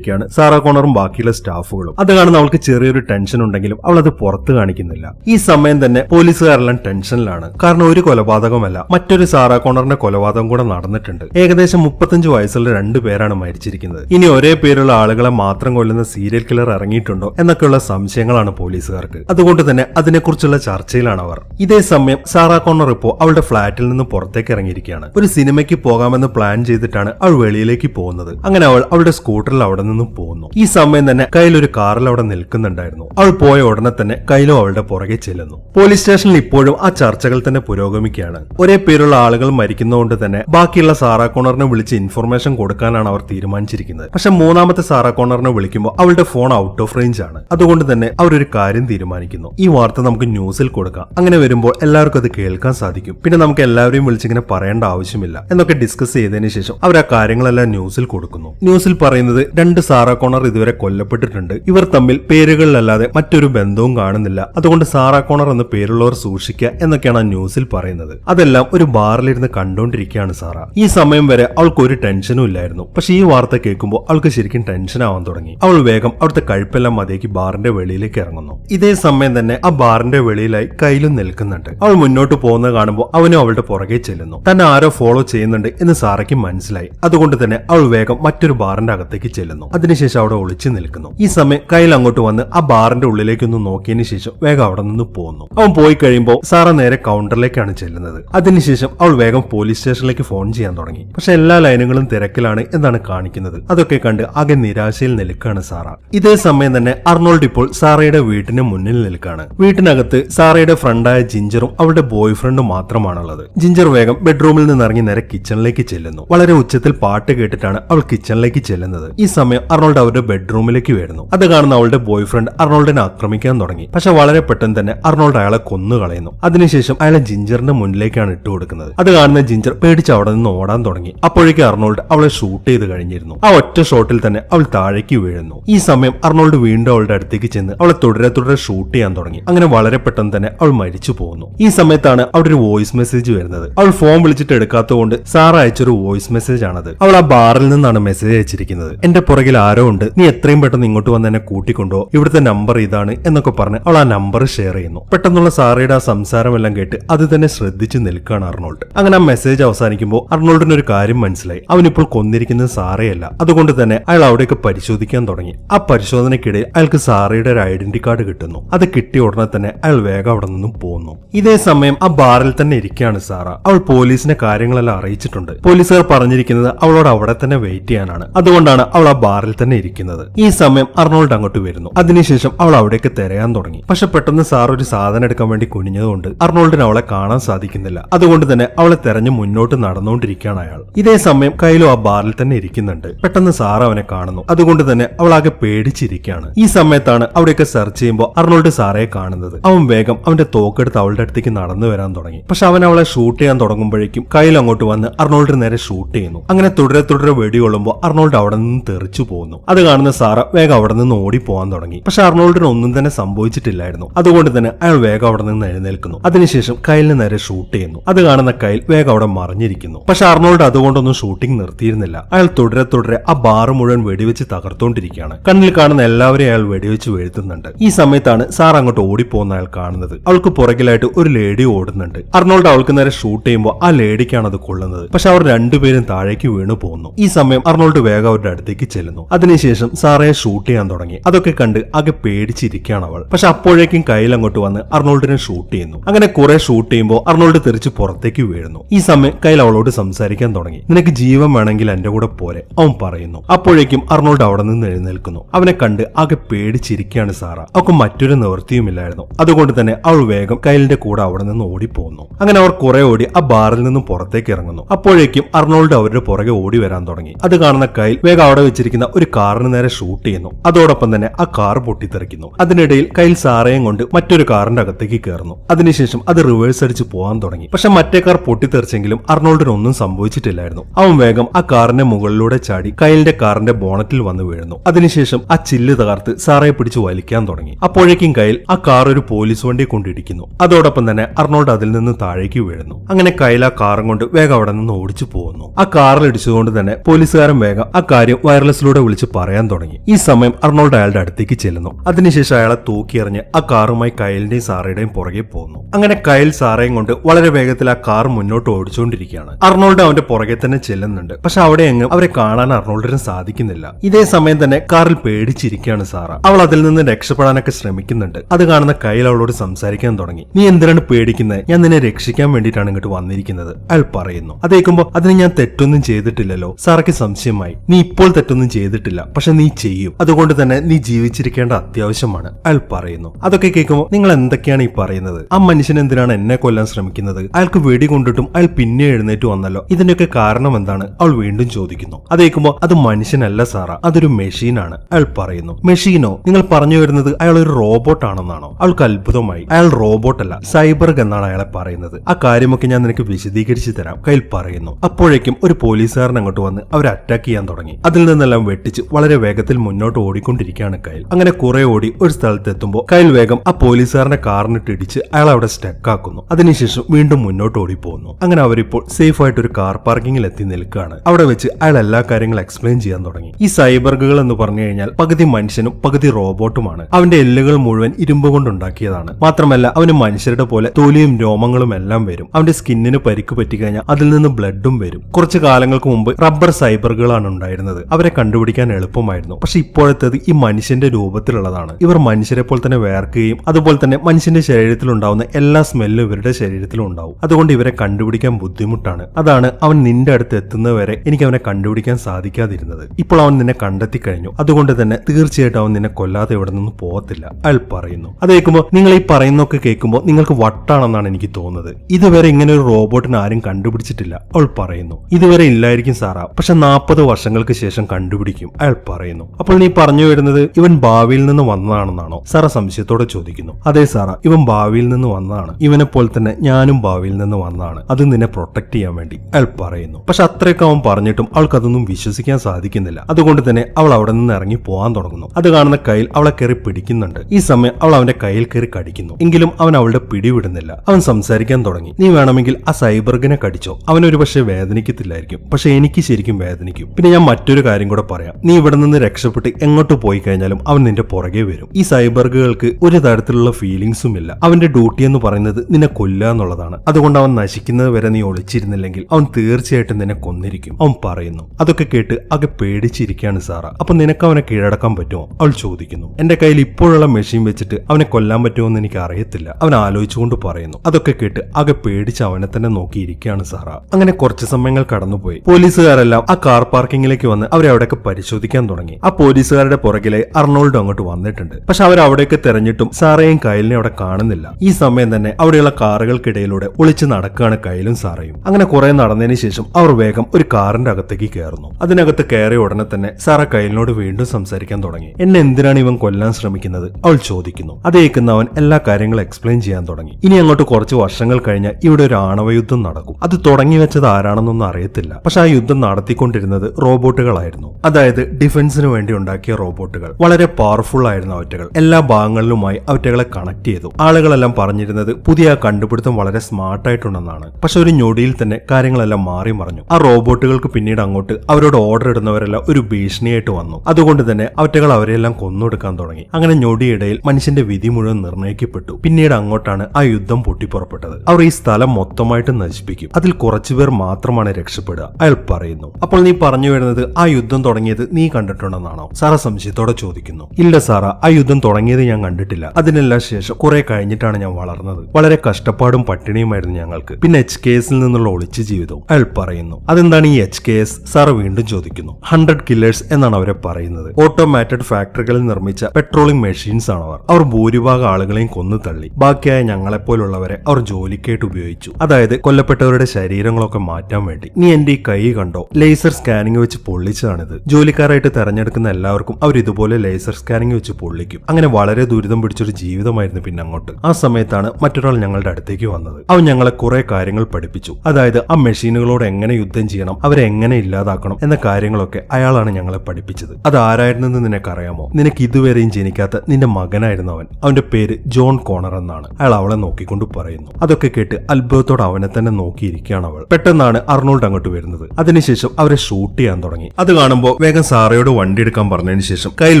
കണ്ടുകൊണ്ടിരിക്കുകയാണ് സാറാ കോണറും ബാക്കിയുള്ള സ്റ്റാഫുകളും. അത് കാണുന്ന അവൾക്ക് ചെറിയൊരു ടെൻഷൻ ഉണ്ടെങ്കിലും അവൾ അത് പുറത്ത് കാണിക്കുന്നില്ല. ഈ സമയം തന്നെ പോലീസുകാരെല്ലാം ടെൻഷനിലാണ്. കാരണം ഒരു കൊലപാതകമല്ല മറ്റൊരു സാറാ കോണറിന്റെ കൊലപാതകം കൂടെ നടന്നിട്ടുണ്ട്. ഏകദേശം മുപ്പത്തഞ്ച് വയസ്സുള്ള രണ്ടു പേരാണ് മരിച്ചിരിക്കുന്നത്. ഇനി ഒരേ പേരുള്ള ആളുകളെ മാത്രം കൊല്ലുന്ന സീരിയൽ കില്ലർ ഇറങ്ങിയിട്ടുണ്ടോ എന്നൊക്കെയുള്ള സംശയങ്ങളാണ് പോലീസുകാർക്ക്. അതുകൊണ്ട് തന്നെ അതിനെക്കുറിച്ചുള്ള ചർച്ചയിലാണ് അവർ. ഇതേ സമയം സാറാ കോണർ ഇപ്പോ അവളുടെ ഫ്ളാറ്റിൽ നിന്ന് പുറത്തേക്ക് ഇറങ്ങിയിരിക്കുകയാണ്. ഒരു സിനിമയ്ക്ക് പോകാമെന്ന് പ്ലാൻ ചെയ്തിട്ടാണ് അവൾ വെളിയിലേക്ക് പോകുന്നത്. അങ്ങനെ അവൾ അവളുടെ സ്കൂട്ടറിൽ അവിടെ നിന്നും പോകുന്നു ഈ സമയം തന്നെ കയ്യിൽ ഒരു കാറിൽ അവിടെ നിൽക്കുന്നുണ്ടായിരുന്നു. അവൾ പോയ ഉടനെ തന്നെ കയ്യിലും അവളുടെ പുറകെ ചെല്ലുന്നു. പോലീസ് സ്റ്റേഷനിൽ ഇപ്പോഴും ആ ചർച്ചകൾ തന്നെ പുരോഗമിക്കുകയാണ്. ഒരേ പേരുള്ള ആളുകൾ മരിക്കുന്നതുകൊണ്ട് തന്നെ ബാക്കിയുള്ള സാറാ കോണറിനെ വിളിച്ച് ഇൻഫർമേഷൻ കൊടുക്കാനാണ് അവർ തീരുമാനിച്ചിരിക്കുന്നത്. പക്ഷെ മൂന്നാമത്തെ സാറാ കോണറിനെ വിളിക്കുമ്പോൾ അവളുടെ ഫോൺ ഔട്ട് ഓഫ് റേഞ്ച് ആണ്. അതുകൊണ്ട് തന്നെ അവർ ഒരു കാര്യം തീരുമാനിക്കുന്നു. ഈ വാർത്ത നമുക്ക് ന്യൂസിൽ കൊടുക്കാം. അങ്ങനെ വരുമ്പോൾ എല്ലാവർക്കും അത് കേൾക്കാൻ സാധിക്കും. പിന്നെ നമുക്ക് എല്ലാവരെയും വിളിച്ചിങ്ങനെ പറയേണ്ട ആവശ്യമില്ല. എന്നൊക്കെ ഡിസ്കസ് ചെയ്തതിനു ശേഷം അവർ ആ കാര്യങ്ങളെല്ലാം ന്യൂസിൽ കൊടുക്കുന്നു. ന്യൂസിൽ പറയുന്നത് രണ്ട് രണ്ട് സാറാ കോണർ ഇതുവരെ കൊല്ലപ്പെട്ടിട്ടുണ്ട്. ഇവർ തമ്മിൽ പേരുകളിലല്ലാതെ മറ്റൊരു ബന്ധവും കാണുന്നില്ല. അതുകൊണ്ട് സാറാ കോണർ എന്ന പേരുള്ളവർ സൂക്ഷിക്കുക എന്നൊക്കെയാണ് ആ ന്യൂസിൽ പറയുന്നത്. അതെല്ലാം ഒരു ബാറിലിരുന്ന് കണ്ടുകൊണ്ടിരിക്കുകയാണ് സാറ. ഈ സമയം വരെ അവൾക്ക് ഒരു ടെൻഷനും ഇല്ലായിരുന്നു. പക്ഷെ ഈ വാർത്ത കേൾക്കുമ്പോൾ അവൾക്ക് ശരിക്കും ടെൻഷൻ ആവാൻ തുടങ്ങി. അവൾ വേഗം അവിടുത്തെ കഴിപ്പെല്ലാം മതിയാക്കി ബാറിന്റെ വെളിയിലേക്ക് ഇറങ്ങുന്നു. ഇതേ സമയം തന്നെ ആ ബാറിന്റെ വെളിയിലായി കയ്യിലും നിൽക്കുന്നുണ്ട്. അവൾ മുന്നോട്ട് പോകുന്നത് കാണുമ്പോൾ അവനും അവളുടെ പുറകെ ചെല്ലുന്നു. തന്നെ ആരോ ഫോളോ ചെയ്യുന്നുണ്ട് എന്ന് സാറയ്ക്ക് മനസ്സിലായി. അതുകൊണ്ട് തന്നെ അവൾ വേഗം മറ്റൊരു ബാറിന്റെ അകത്തേക്ക് ചെല്ലുന്നു. അതിനുശേഷം അവിടെ ഒളിച്ചു നിൽക്കുന്നു. ഈ സമയം കയ്യിൽ അങ്ങോട്ട് വന്ന് ആ ബാറിന്റെ ഉള്ളിലേക്കൊന്ന് നോക്കിയതിന് ശേഷം വേഗം അവിടെ നിന്ന് പോകുന്നു അവൻ പോയി കഴിയുമ്പോൾ സാറ നേരെ കൗണ്ടറിലേക്കാണ് ചെല്ലുന്നത്. അതിനുശേഷം അവൾ വേഗം പോലീസ് സ്റ്റേഷനിലേക്ക് ഫോൺ ചെയ്യാൻ തുടങ്ങി. പക്ഷെ എല്ലാ ലൈനുകളും തിരക്കിലാണ് എന്നാണ് കാണിക്കുന്നത്. അതൊക്കെ കണ്ട് ആകെ നിരാശയിൽ നിൽക്കാണ് സാറ. ഇതേ സമയം തന്നെ അർണോൾഡ് ഇപ്പോൾ സാറയുടെ വീട്ടിന് മുന്നിൽ നിൽക്കാണ് വീട്ടിനകത്ത് സാറയുടെ ഫ്രണ്ടായ ജിഞ്ചറും അവളുടെ ബോയ് ഫ്രണ്ടും മാത്രമാണുള്ളത്. ജിഞ്ചർ വേഗം ബെഡ്റൂമിൽ നിന്ന് ഇറങ്ങി നേരെ കിച്ചണിലേക്ക് ചെല്ലുന്നു. വളരെ ഉച്ചത്തിൽ പാട്ട് കേട്ടിട്ടാണ് അവൾ കിച്ചണിലേക്ക് ചെല്ലുന്നത്. ഈ സമയം അർണോൾഡ് അവരുടെ ബെഡ്റൂമിലേക്ക് വരുന്നു. അത് കാണുന്ന അവളുടെ ബോയ് ഫ്രണ്ട് അർണോൾഡിനെ ആക്രമിക്കാൻ തുടങ്ങി. പക്ഷെ വളരെ പെട്ടെന്ന് തന്നെ അർണോൾഡ് അയാളെ കൊന്നു കളയുന്നു. അതിനുശേഷം അയാളെ ജിഞ്ചറിന്റെ മുന്നിലേക്കാണ് ഇട്ടു കൊടുക്കുന്നത്. അത് കാണുന്ന ജിഞ്ചർ പേടിച്ച് അവിടെ നിന്ന് ഓടാൻ തുടങ്ങി. അപ്പോഴേക്ക് അർണോൾഡ് അവളെ ഷൂട്ട് ചെയ്ത് കഴിഞ്ഞിരുന്നു. ആ ഒറ്റ ഷോട്ടിൽ തന്നെ അവൾ താഴേക്ക് വീഴുന്നു. ഈ സമയം അർണോൾഡ് വീണ്ടും അവളുടെ അടുത്തേക്ക് ചെന്ന് അവളെ തുടരെ തുടരെ ഷൂട്ട് ചെയ്യാൻ തുടങ്ങി. അങ്ങനെ വളരെ പെട്ടെന്ന് തന്നെ അവൾ മരിച്ചു പോകുന്നു ഈ സമയത്താണ് അവിടെ ഒരു വോയിസ് മെസ്സേജ് വരുന്നത്. അവൾ ഫോൺ വിളിച്ചിട്ട് എടുക്കാത്തതുകൊണ്ട് സാറ അയച്ചൊരു വോയിസ് മെസ്സേജ് ആണത് അവൾ ആ ബാറിൽ നിന്നാണ് മെസ്സേജ് അയച്ചിരിക്കുന്നത്. എന്റെ പുറകിൽ ആരോ ഉണ്ട്. നീ എത്രയും പെട്ടെന്ന് ഇങ്ങോട്ട് വന്ന് എന്നെ കൂട്ടിക്കൊണ്ടോ. ഇവിടുത്തെ നമ്പർ ഇതാണ് എന്നൊക്കെ പറഞ്ഞ് അവൾ ആ നമ്പർ ഷെയർ ചെയ്യുന്നു. പെട്ടെന്നുള്ള സാറയുടെ ആ സംസാരമെല്ലാം കേട്ട് അത് തന്നെ ശ്രദ്ധിച്ച് നിൽക്കുകയാണ് അർണോൾഡ്. അങ്ങനെ ആ മെസ്സേജ് അവസാനിക്കുമ്പോൾ അർണോൾഡിന് ഒരു കാര്യം മനസ്സിലായി. അവനിപ്പോൾ കൊന്നിരിക്കുന്നത് സാറയല്ല. അതുകൊണ്ട് തന്നെ അയാൾ അവിടെയൊക്കെ പരിശോധിക്കാൻ തുടങ്ങി. ആ പരിശോധനയ്ക്കിടെ അയാൾക്ക് സാറയുടെ ഒരു ഐഡന്റി കാർഡ് കിട്ടുന്നു. അത് കിട്ടിയ ഉടനെ തന്നെ അയാൾ വേഗം അവിടെ നിന്നും പോകുന്നു ഇതേ സമയം ആ ബാറിൽ തന്നെ ഇരിക്കുകയാണ് സാറ. അവൾ പോലീസിന്റെ കാര്യങ്ങളെല്ലാം അറിയിച്ചിട്ടുണ്ട്. പോലീസുകാർ പറഞ്ഞിരിക്കുന്നത് അവളോട് അവിടെ തന്നെ വെയിറ്റ് ചെയ്യാനാണ്. അതുകൊണ്ടാണ് അവൾ ആ ബാറിൽ തന്നെ ഇരിക്കുന്നത്. ഈ സമയം അർണോൾഡ് അങ്ങോട്ട് വരുന്നു. അതിനുശേഷം അവൾ അവിടേക്ക് തിരയാൻ തുടങ്ങി. പക്ഷെ പെട്ടെന്ന് സാർ ഒരു സാധനം എടുക്കാൻ വേണ്ടി കുനിഞ്ഞതുകൊണ്ട് അർണോൾഡിന് അവളെ കാണാൻ സാധിക്കുന്നില്ല. അതുകൊണ്ട് തന്നെ അവളെ തെരഞ്ഞു മുന്നോട്ട് നടന്നുകൊണ്ടിരിക്കുകയാണ് അയാൾ. ഇതേ സമയം കയ്യിലും ആ ബാറിൽ തന്നെ ഇരിക്കുന്നുണ്ട്. പെട്ടെന്ന് സാർ അവനെ കാണുന്നു. അതുകൊണ്ട് തന്നെ അവൾ ആകെ പേടിച്ചിരിക്കുകയാണ്. ഈ സമയത്താണ് അവിടെയൊക്കെ സെർച്ച് ചെയ്യുമ്പോൾ അർണോൾഡ് സാറയെ കാണുന്നത്. അവൻ വേഗം അവന്റെ തോക്കെടുത്ത് അവളുടെ അടുത്തേക്ക് നടന്നു വരാൻ തുടങ്ങി. പക്ഷെ അവൻ അവളെ ഷൂട്ട് ചെയ്യാൻ തുടങ്ങുമ്പോഴേക്കും കയ്യിൽ അങ്ങോട്ട് വന്ന് അർണോൾഡ് നേരെ ഷൂട്ട് ചെയ്യുന്നു. അങ്ങനെ തുടരെ തുടരെ വെടികൊള്ളുമ്പോൾ അർണോൾഡ് അവിടെ നിന്ന് തെറിച്ചു പോകുന്നു അത് കാണുന്ന സാറ വേഗം അവിടെ നിന്ന് ഓടി പോകാൻ തുടങ്ങി. പക്ഷെ അർണോൾഡിന് ഒന്നും തന്നെ സംഭവിച്ചിട്ടില്ലായിരുന്നു. അതുകൊണ്ട് തന്നെ അയാൾ വേഗം അവിടെ നിന്ന് എഴുന്നേൽക്കുന്നു. അതിനുശേഷം കയ്യിലിന് നേരെ ഷൂട്ട് ചെയ്യുന്നു. അത് കാണുന്ന കയ്യിൽ വേഗം അവിടെ മറിഞ്ഞിരിക്കുന്നു. പക്ഷെ അർണോൾഡ് അതുകൊണ്ടൊന്നും ഷൂട്ടിംഗ് നിർത്തിയിരുന്നില്ല. അയാൾ തുടരെ തുടരെ ആ ബാറ് മുഴുവൻ വെടിവെച്ച് തകർത്തോണ്ടിരിക്കുകയാണ്. കണ്ണിൽ കാണുന്ന എല്ലാവരെയും അയാൾ വെടിവെച്ച് വീഴ്ത്തുന്നുണ്ട്. ഈ സമയത്താണ് സാർ അങ്ങോട്ട് ഓടിപ്പോകുന്ന അയാൾ കാണുന്നത്. അവൾക്ക് പുറകിലായിട്ട് ഒരു ലേഡി ഓടുന്നുണ്ട്. അർണോൾഡ് അവൾക്ക് നേരെ ഷൂട്ട് ചെയ്യുമ്പോൾ ആ ലേഡിക്കാണ് അത് കൊള്ളുന്നത്. പക്ഷെ അവർ രണ്ടുപേരും താഴേക്ക് വീണു പോകുന്നു ഈ സമയം അർണോൾഡ് വേഗം അവരുടെ അടുത്തേക്ക് ചെല്ലുന്നു. അതിനുശേഷം സാറയെ ഷൂട്ട് ചെയ്യാൻ തുടങ്ങി. അതൊക്കെ കണ്ട് ആകെ പേടിച്ചിരിക്കുകയാണ് അവൾ. പക്ഷെ അപ്പോഴേക്കും കയ്യിൽ അങ്ങോട്ട് വന്ന് അർണോൾഡിനെ ഷൂട്ട് ചെയ്യുന്നു. അങ്ങനെ കുറെ ഷൂട്ട് ചെയ്യുമ്പോൾ അർണോൾഡ് തെറിച്ച് പുറത്തേക്ക് വീഴുന്നു. ഈ സമയം കയ്യിൽ അവളോട് സംസാരിക്കാൻ തുടങ്ങി. നിനക്ക് ജീവൻ വേണമെങ്കിൽ എന്റെ കൂടെ പോരെ അവൻ പറയുന്നു. അപ്പോഴേക്കും അർണോൾഡ് അവിടെ നിന്ന് എഴുന്നേൽക്കുന്നു. അവനെ കണ്ട് ആകെ പേടിച്ചിരിക്കുകയാണ് സാറ. അവൾക്ക് മറ്റൊരു നിവൃത്തിയുമില്ലായിരുന്നു അതുകൊണ്ട് തന്നെ അവൾ വേഗം കയ്യിലിന്റെ കൂടെ അവിടെ നിന്ന് ഓടിപ്പോകുന്നു അങ്ങനെ അവർ കുറെ ഓടി ആ ബാറിൽ നിന്നും പുറത്തേക്ക് ഇറങ്ങുന്നു. അപ്പോഴേക്കും അർണോൾഡ് അവരുടെ പുറകെ ഓടി വരാൻ തുടങ്ങി. അത് കാണുന്ന കയ്യിൽ വേഗം അവിടെ വെച്ചിരിക്കുന്ന ഒരു കാറിന് നേരെ ഷൂട്ട് ചെയ്യുന്നു. അതോടൊപ്പം തന്നെ ആ കാർ പൊട്ടിത്തെറിക്കുന്നു. അതിനിടയിൽ കയ്യിൽ സാറയും കൊണ്ട് മറ്റൊരു കാറിന്റെ അകത്തേക്ക് കയറുന്നു. അതിനുശേഷം അത് റിവേഴ്സ് അടിച്ച് പോകാൻ തുടങ്ങി. പക്ഷെ മറ്റേ കാർ പൊട്ടിത്തെറിച്ചെങ്കിലും അർണോൾഡിന് ഒന്നും സംഭവിച്ചിട്ടില്ലായിരുന്നു. അവൻ വേഗം ആ കാറിന്റെ മുകളിലൂടെ ചാടി കയ്യിലിന്റെ കാറിന്റെ ബോണറ്റിൽ വന്ന് വീഴുന്നു. അതിനുശേഷം ആ ചില്ല് തകർത്ത് സാറയെ പിടിച്ച് വലിക്കാൻ തുടങ്ങി. അപ്പോഴേക്കും കയ്യിൽ ആ കാർ ഒരു പോലീസ് വണ്ടി കൊണ്ടിരിക്കുന്നു അതോടൊപ്പം തന്നെ അർണോൾഡ് അതിൽ നിന്ന് താഴേക്ക് വീഴുന്നു. അങ്ങനെ കയ്യിൽ ആ കാറും കൊണ്ട് വേഗം അവിടെ നിന്ന് ഓടിച്ചു പോകുന്നു ആ കാറിൽ ഇടിച്ചുകൊണ്ട് തന്നെ പോലീസുകാരൻ വേഗം ആ കാര്യം വയർലെസ്സിലൂടെ വിളിച്ച് പറയാൻ തുടങ്ങി. ഈ സമയം അർണോൾഡ് അയാളുടെ അടുത്തേക്ക് ചെല്ലുന്നു. അതിനുശേഷം അയാളെ തൂക്കിയെറിഞ്ഞ് ആ കാറുമായി കയലിന്റെയും സാറയുടെയും പുറകെ പോകുന്നു അങ്ങനെ കയൽ സാറയും കൊണ്ട് വളരെ വേഗത്തിൽ ആ കാർ മുന്നോട്ട് ഓടിച്ചുകൊണ്ടിരിക്കുകയാണ്. അർണോൾഡ് അവന്റെ പുറകെ തന്നെ ചെല്ലുന്നുണ്ട്. പക്ഷെ അവിടെ എങ്ങും അവരെ കാണാൻ അർണോൾഡിന് സാധിക്കുന്നില്ല. ഇതേ സമയം തന്നെ കാറിൽ പേടിച്ചിരിക്കുകയാണ് സാറ. അവൾ അതിൽ നിന്ന് രക്ഷപ്പെടാനൊക്കെ ശ്രമിക്കുന്നുണ്ട്. അത് കാണുന്ന കയ്യിൽ അവളോട് സംസാരിക്കാൻ തുടങ്ങി. നീ എന്തിനാണ് പേടിക്കുന്നത് ഞാൻ നിന്നെ രക്ഷിക്കാൻ വേണ്ടിയിട്ടാണ് ഇങ്ങോട്ട് വന്നിരിക്കുന്നത് അയാൾ പറയുന്നു. അതേക്കുമ്പോ അതിന് ഞാൻ തെറ്റൊന്നും ചെയ്തിട്ടില്ലല്ലോ. സാറയ്ക്ക് സംശയമായി. നീ ഇപ്പോൾ തെറ്റൊന്നും ചെയ്തിട്ടില്ല. പക്ഷെ നീ ചെയ്യും. അതുകൊണ്ട് തന്നെ നീ ജീവിച്ചിരിക്കേണ്ട അത്യാവശ്യമാണ്. അയാൾ പറയുന്നു. അതൊക്കെ കേൾക്കുമ്പോൾ നിങ്ങൾ എന്തൊക്കെയാണ് ഈ പറയുന്നത്? ആ മനുഷ്യൻ എന്തിനാണ് എന്നെ കൊല്ലാൻ ശ്രമിക്കുന്നത്? അയാൾക്ക് വെടി കൊണ്ടിട്ടും അയാൾ പിന്നെ എഴുന്നേറ്റ് വന്നല്ലോ. ഇതിന്റെയൊക്കെ കാരണം എന്താണ്? അവൾ വീണ്ടും ചോദിക്കുന്നു. അത് കേൾക്കുമ്പോൾ അത് മനുഷ്യനല്ല സാറ. അതൊരു മെഷീനാണ്. അയാൾ പറയുന്നു. മെഷീനോ? നിങ്ങൾ പറഞ്ഞു വരുന്നത് അയാൾ ഒരു റോബോട്ട് ആണെന്നാണോ? അവൾക്ക് അത്ഭുതമായി. അയാൾ റോബോട്ട് അല്ല സൈബർഗ് എന്നാണ് അയാളെ പറയുന്നത്. ആ കാര്യമൊക്കെ ഞാൻ നിനക്ക് വിശദീകരിച്ചു തരാം. കയ്യിൽ പറയുന്നു. അപ്പോഴേക്കും ഒരു പോലീസുകാരൻ അങ്ങോട്ട് വന്ന് അവരെ അറ്റാക്ക് ചെയ്യാൻ തുടങ്ങി. അതിൽ നിന്നെല്ലാം വെട്ടിച്ച് വളരെ വേഗത്തിൽ മുന്നോട്ട് ഓടിക്കൊണ്ടിരിക്കുകയാണ് കയൽ അങ്ങനെ കുറെ ഓടി ഒരു സ്ഥലത്ത് എത്തുമ്പോൾ കയൽ വേഗം ആ പോലീസുകാരന്റെ കാറിനിട്ട് ഇടിച്ച് അയാൾ അവിടെ സ്റ്റക്ക് ആക്കുന്നു അതിനുശേഷം വീണ്ടും മുന്നോട്ട് ഓടി പോകുന്നു അങ്ങനെ അവരിപ്പോൾ സേഫ് ആയിട്ട് ഒരു കാർ പാർക്കിങ്ങിൽ എത്തി നിൽക്കുകയാണ്. അവിടെ വെച്ച് അയാൾ എല്ലാ കാര്യങ്ങളും എക്സ്പ്ലെയിൻ ചെയ്യാൻ തുടങ്ങി. ഈ സൈബർഗുകൾ എന്ന് പറഞ്ഞു കഴിഞ്ഞാൽ പകുതി മനുഷ്യനും പകുതി റോബോട്ടുമാണ്. അവന്റെ എല്ലുകൾ മുഴുവൻ ഇരുമ്പ് കൊണ്ടുണ്ടാക്കിയതാണ്. മാത്രമല്ല അവന് മനുഷ്യരുടെ പോലെ തൊലിയും രോമങ്ങളും എല്ലാം വരും. അവന്റെ സ്കിന്നിന് പരിക്ക് പറ്റിക്കഴിഞ്ഞാൽ അതിൽ നിന്ന് ബ്ലഡും വരും. കുറച്ചു കാലങ്ങൾക്ക് മുമ്പ് റബ്ബർ സൈബറുകളാണ് ഉണ്ടായിരുന്നത്. അവരെ കണ്ടുപിടിക്കാൻ എളുപ്പമായിരുന്നു. പക്ഷെ ഇപ്പോഴത്തേത് ഈ മനുഷ്യന്റെ രൂപത്തിലുള്ളതാണ്. ഇവർ മനുഷ്യരെ പോലെ തന്നെ വേർക്കുകയും അതുപോലെ തന്നെ മനുഷ്യന്റെ ശരീരത്തിൽ ഉണ്ടാവുന്ന എല്ലാ സ്മെല്ലും ഇവരുടെ ശരീരത്തിലും ഉണ്ടാവും. അതുകൊണ്ട് ഇവരെ കണ്ടുപിടിക്കാൻ ബുദ്ധിമുട്ടാണ്. അതാണ് അവൻ നിന്റെ അടുത്ത് എത്തുന്നവരെ എനിക്ക് അവനെ കണ്ടുപിടിക്കാൻ സാധിക്കാതിരുന്നത്. ഇപ്പോൾ അവൻ നിന്നെ കണ്ടെത്തി കഴിഞ്ഞു അതുകൊണ്ട് തന്നെ തീർച്ചയായിട്ടും അവൻ നിന്നെ കൊല്ലാതെ ഇവിടെ നിന്ന് പോകത്തില്ല. അയാൾ പറയുന്നു. അത് കേൾക്കുമ്പോൾ നിങ്ങൾ ഈ പറയുന്നൊക്കെ കേൾക്കുമ്പോൾ നിങ്ങൾക്ക് വട്ടാണെന്നാണ് എനിക്ക് തോന്നുന്നത്. ഇതുവരെ ഇങ്ങനെ ഒരു റോബോട്ടിനെ ആരും കണ്ടുപിടിച്ചിട്ടില്ല. അവൾ പറയുന്നു. ഇതുവരെ ഇല്ലായിരിക്കും സാറാ. പക്ഷെ നാൽപ്പത് വർഷങ്ങൾക്ക് ശേഷം കണ്ടുപിടിക്കും. അയാൾ പറയുന്നു അപ്പോൾ നീ പറഞ്ഞു വരുന്നത് ഇവൻ ഭാവിയിൽ നിന്ന് വന്നതാണെന്നാണോ? സാറ സംശയത്തോടെ ചോദിക്കുന്നു. അതെ സാറാ ഇവൻ ഭാവിയിൽ നിന്ന് വന്നതാണ്. ഇവനെ പോലെ തന്നെ ഞാനും ഭാവിയിൽ നിന്ന് വന്നതാണ്. അത് നിന്നെ പ്രൊട്ടക്ട് ചെയ്യാൻ വേണ്ടി. അയാൾ പറയുന്നു. പക്ഷെ അത്രയൊക്കെ അവൻ പറഞ്ഞിട്ടും അവൾക്ക് അതൊന്നും വിശ്വസിക്കാൻ സാധിക്കുന്നില്ല. അതുകൊണ്ട് തന്നെ അവൾ അവിടെ നിന്ന് ഇറങ്ങി പോകാൻ തുടങ്ങുന്നു. അത് കാണുന്ന കയ്യിൽ അവളെ കയറി പിടിക്കുന്നുണ്ട്. ഈ സമയം അവൾ അവന്റെ കയ്യിൽ കയറി കടിക്കുന്നു. എങ്കിലും അവൻ അവളുടെ പിടിവിടുന്നില്ല. അവൻ സംസാരിക്കാൻ തുടങ്ങി. നീ വേണമെങ്കിൽ ആ സൈബർഗിനെ കടിച്ചോ. അവനൊരു പക്ഷേ വേദനിക്കത്തില്ലായിരിക്കും. പക്ഷെ എനിക്ക് ശരിക്കും വേദനിക്കും. പിന്നെ ഞാൻ മറ്റൊരു കാര്യം കൂടെ പറയാം. നീ ഇവിടെ നിന്ന് രക്ഷപ്പെട്ട് എങ്ങോട്ട് പോയി കഴിഞ്ഞാലും അവൻ നിന്റെ പുറകെ വരും. ഈ സൈബർഗുകൾക്ക് ഒരു തരത്തിലുള്ള ഫീലിംഗ്സും ഇല്ല അവന്റെ ഡ്യൂട്ടി എന്ന് പറയുന്നത് നിന്നെ കൊല്ലുക എന്നുള്ളതാണ്. അതുകൊണ്ട് അവൻ നശിക്കുന്നത് വരെ നീ ഒളിച്ചിരുന്നില്ലെങ്കിൽ അവൻ തീർച്ചയായിട്ടും നിന്നെ കൊന്നിരിക്കും. അവൻ പറയുന്നു അതൊക്കെ കേട്ട് ആകെ പേടിച്ചിരിക്കുകയാണ് സാറ. അപ്പൊ നിനക്ക് അവനെ കീഴടക്കാൻ പറ്റുമോ? അവൾ ചോദിക്കുന്നു എന്റെ കയ്യിൽ ഇപ്പോഴുള്ള മെഷീൻ വെച്ചിട്ട് അവനെ കൊല്ലാൻ പറ്റുമോ എന്ന് എനിക്ക് അറിയത്തില്ല. അവൻ ആലോചിച്ചുകൊണ്ട് പറയുന്നു അതൊക്കെ കേട്ട് ആകെ പേടിച്ച് അവനെ തന്നെ നോക്കിയിരിക്കുകയാണ് സാറ. അങ്ങനെ കുറച്ച് സമയങ്ങൾ കടന്നുപോയി. പോലീസുകാരെല്ലാം ആ കാർ പാർക്കിങ്ങിലേക്ക് വന്ന് അവരെ അവിടെയൊക്കെ പരിശോധിക്കാൻ തുടങ്ങി. ആ പോലീസുകാരുടെ പുറകിലെ അർണോൾഡ് അങ്ങോട്ട് വന്നിട്ടുണ്ട്. പക്ഷെ അവർ അവിടെയൊക്കെ തെരഞ്ഞിട്ടും സാറയും കയലിനെ അവിടെ കാണുന്നില്ല. ഈ സമയം തന്നെ അവിടെയുള്ള കാറുകൾക്കിടയിലൂടെ ഒളിച്ച് നടക്കുകയാണ് കയലും സാറയും. അങ്ങനെ കുറെ നടന്നതിന് ശേഷം അവർ വേഗം ഒരു കാറിന്റെ അകത്തേക്ക് കയറുന്നു. അതിനകത്ത് കയറിയ ഉടനെ തന്നെ സാറ കയലിനോട് വീണ്ടും സംസാരിക്കാൻ തുടങ്ങി. എന്നെ എന്തിനാണ് ഇവൻ കൊല്ലാൻ ശ്രമിക്കുന്നത്? അവൾ ചോദിക്കുന്നു. അത് കേൾക്കുന്ന അവൻ എല്ലാ കാര്യങ്ങളും എക്സ്പ്ലെയിൻ ചെയ്യാൻ തുടങ്ങി. ഇനി അങ്ങോട്ട് കുറച്ച് വർഷങ്ങൾ കഴിഞ്ഞ ഇവിടെ ഒരു ആണവ യുദ്ധം നടക്കും. അത് തുടങ്ങി വെച്ചത് ആരാണെന്നൊന്നും അറിയത്തില്ല. പക്ഷെ ആ യുദ്ധം നടത്തിക്കൊണ്ടിരുന്നത് റോബോട്ടുകളായിരുന്നു. അതായത് ഡിഫൻസിന് വേണ്ടി ഉണ്ടാക്കിയ റോബോട്ടുകൾ. വളരെ പവർഫുൾ ആയിരുന്ന അവറ്റകൾ. എല്ലാ ഭാഗങ്ങളിലുമായി അവറ്റകളെ കണക്ട് ചെയ്തു. ആളുകളെല്ലാം പറഞ്ഞിരുന്നത് പുതിയ കണ്ടുപിടുത്തം വളരെ സ്മാർട്ട് ആയിട്ടുണ്ടെന്നാണ്. പക്ഷെ ഒരു ഞൊടിയിൽ തന്നെ കാര്യങ്ങളെല്ലാം മാറി മറിഞ്ഞു. ആ റോബോട്ടുകൾക്ക് പിന്നീട് അങ്ങോട്ട് അവരോട് ഓർഡർ ഇടുന്നവരെല്ലാം ഒരു ഭീഷണിയായിട്ട് വന്നു. അതുകൊണ്ട് തന്നെ അവറ്റകൾ അവരെല്ലാം കൊന്നൊടുക്കാൻ തുടങ്ങി. അങ്ങനെ ഞൊടിയിടയിൽ മനുഷ്യന്റെ വിധി മുഴുവൻ നിർണയിക്കപ്പെട്ടു പിന്നീട് അങ്ങോട്ടാണ് ആ യുദ്ധം പൊട്ടിപ്പുറപ്പെട്ടത്. അവർ ഈ സ്ഥലം മൊത്തമായിട്ട് നശിപ്പിക്കും. അതിൽ കുറച്ചുപേർ മാത്രമാണ് രക്ഷപ്പെടുക. അയാൾ പറയുന്നു അപ്പോൾ നീ പറഞ്ഞു വരുന്നത് ആ യുദ്ധം തുടങ്ങിയത് നീ കണ്ടിട്ടുണ്ടെന്നാണോ? സാറ സംശയത്തോടെ ചോദിക്കുന്നു. ഇല്ല സാറ ആ യുദ്ധം തുടങ്ങിയത് ഞാൻ കണ്ടിട്ടില്ല. അതിനെല്ലാം ശേഷം കുറെ കഴിഞ്ഞിട്ടാണ് ഞാൻ വളർന്നത്. വളരെ കഷ്ടപ്പാടും പട്ടിണിയുമായിരുന്നു ഞങ്ങൾക്ക്. പിന്നെ എച്ച് കെ എസിൽ നിന്നുള്ള ഒളിച്ച ജീവിതവും. അയാൾ പറയുന്നു അതെന്താണ് ഈ എച്ച് കെ എസ് സാറ വീണ്ടും ചോദിക്കുന്നു ഹൺഡ്രഡ് കില്ലേഴ്സ് എന്നാണ് അവരെ പറയുന്നത്. ഓട്ടോമാറ്റഡ് ഫാക്ടറികളിൽ നിർമ്മിച്ച പെട്രോളിംഗ് മെഷീൻസ് ആണ് അവർ. അവർ ഭൂരിഭാഗം ആളുകളെയും കൊന്നു തള്ളി. ബാക്കിയായ ഞങ്ങളെപ്പോലുള്ളവരെ അവർ ജോലിക്കായിട്ട് ഉപയോഗിച്ചു. അതായത് കൊല്ലപ്പെട്ടവരുടെ ശരീരങ്ങളൊക്കെ മാറ്റാൻ വേണ്ടി. നീ എന്റെ ഈ കൈ കണ്ടോ? ലേസർ സ്കാനിങ് വെച്ച് പൊള്ളിച്ചതാണിത്. ജോലിക്കാരായിട്ട് തെരഞ്ഞെടുക്കുന്ന എല്ലാവർക്കും അവർ ഇതുപോലെ ലേസർ സ്കാനിങ് വെച്ച് പൊള്ളിക്കും. അങ്ങനെ വളരെ ദുരിതം പിടിച്ചൊരു ജീവിതമായിരുന്നു പിന്നെ അങ്ങോട്ട്. ആ സമയത്താണ് മറ്റൊരാൾ ഞങ്ങളുടെ അടുത്തേക്ക് വന്നത്. അവൻ ഞങ്ങളെ കുറെ കാര്യങ്ങൾ പഠിപ്പിച്ചു. അതായത് ആ മെഷീനുകളോട് എങ്ങനെ യുദ്ധം ചെയ്യണം അവരെ എങ്ങനെ ഇല്ലാതാക്കണം എന്ന കാര്യങ്ങളൊക്കെ അയാളാണ് ഞങ്ങളെ പഠിപ്പിച്ചത്. അത് ആരായിരുന്നെന്ന് നിനക്കറിയാമോ നിനക്ക് ഇതുവരെയും ജനിക്കാത്ത നിന്റെ മകനായിരുന്നു അവൻ. അവന്റെ പേര് ജോൺ കോണർ എന്നാണ്. അയാൾ അവളെ നോക്കിക്കൊണ്ട് പറയുന്നു. അതൊക്കെ കേട്ട് അത്ഭുതത്തോടെ അവനെ തന്നെ നോക്കിയിരിക്കുകയാണ് അവൾ. പെട്ടെന്നാണ് അർണോൾഡ് അങ്ങോട്ട് വരുന്നത്. അതിനുശേഷം അവരെ ഷൂട്ട് ചെയ്യാൻ തുടങ്ങി. അത് കാണുമ്പോൾ വേഗം സാറയോട് വണ്ടി എടുക്കാൻ പറഞ്ഞതിന് ശേഷം കയ്യിൽ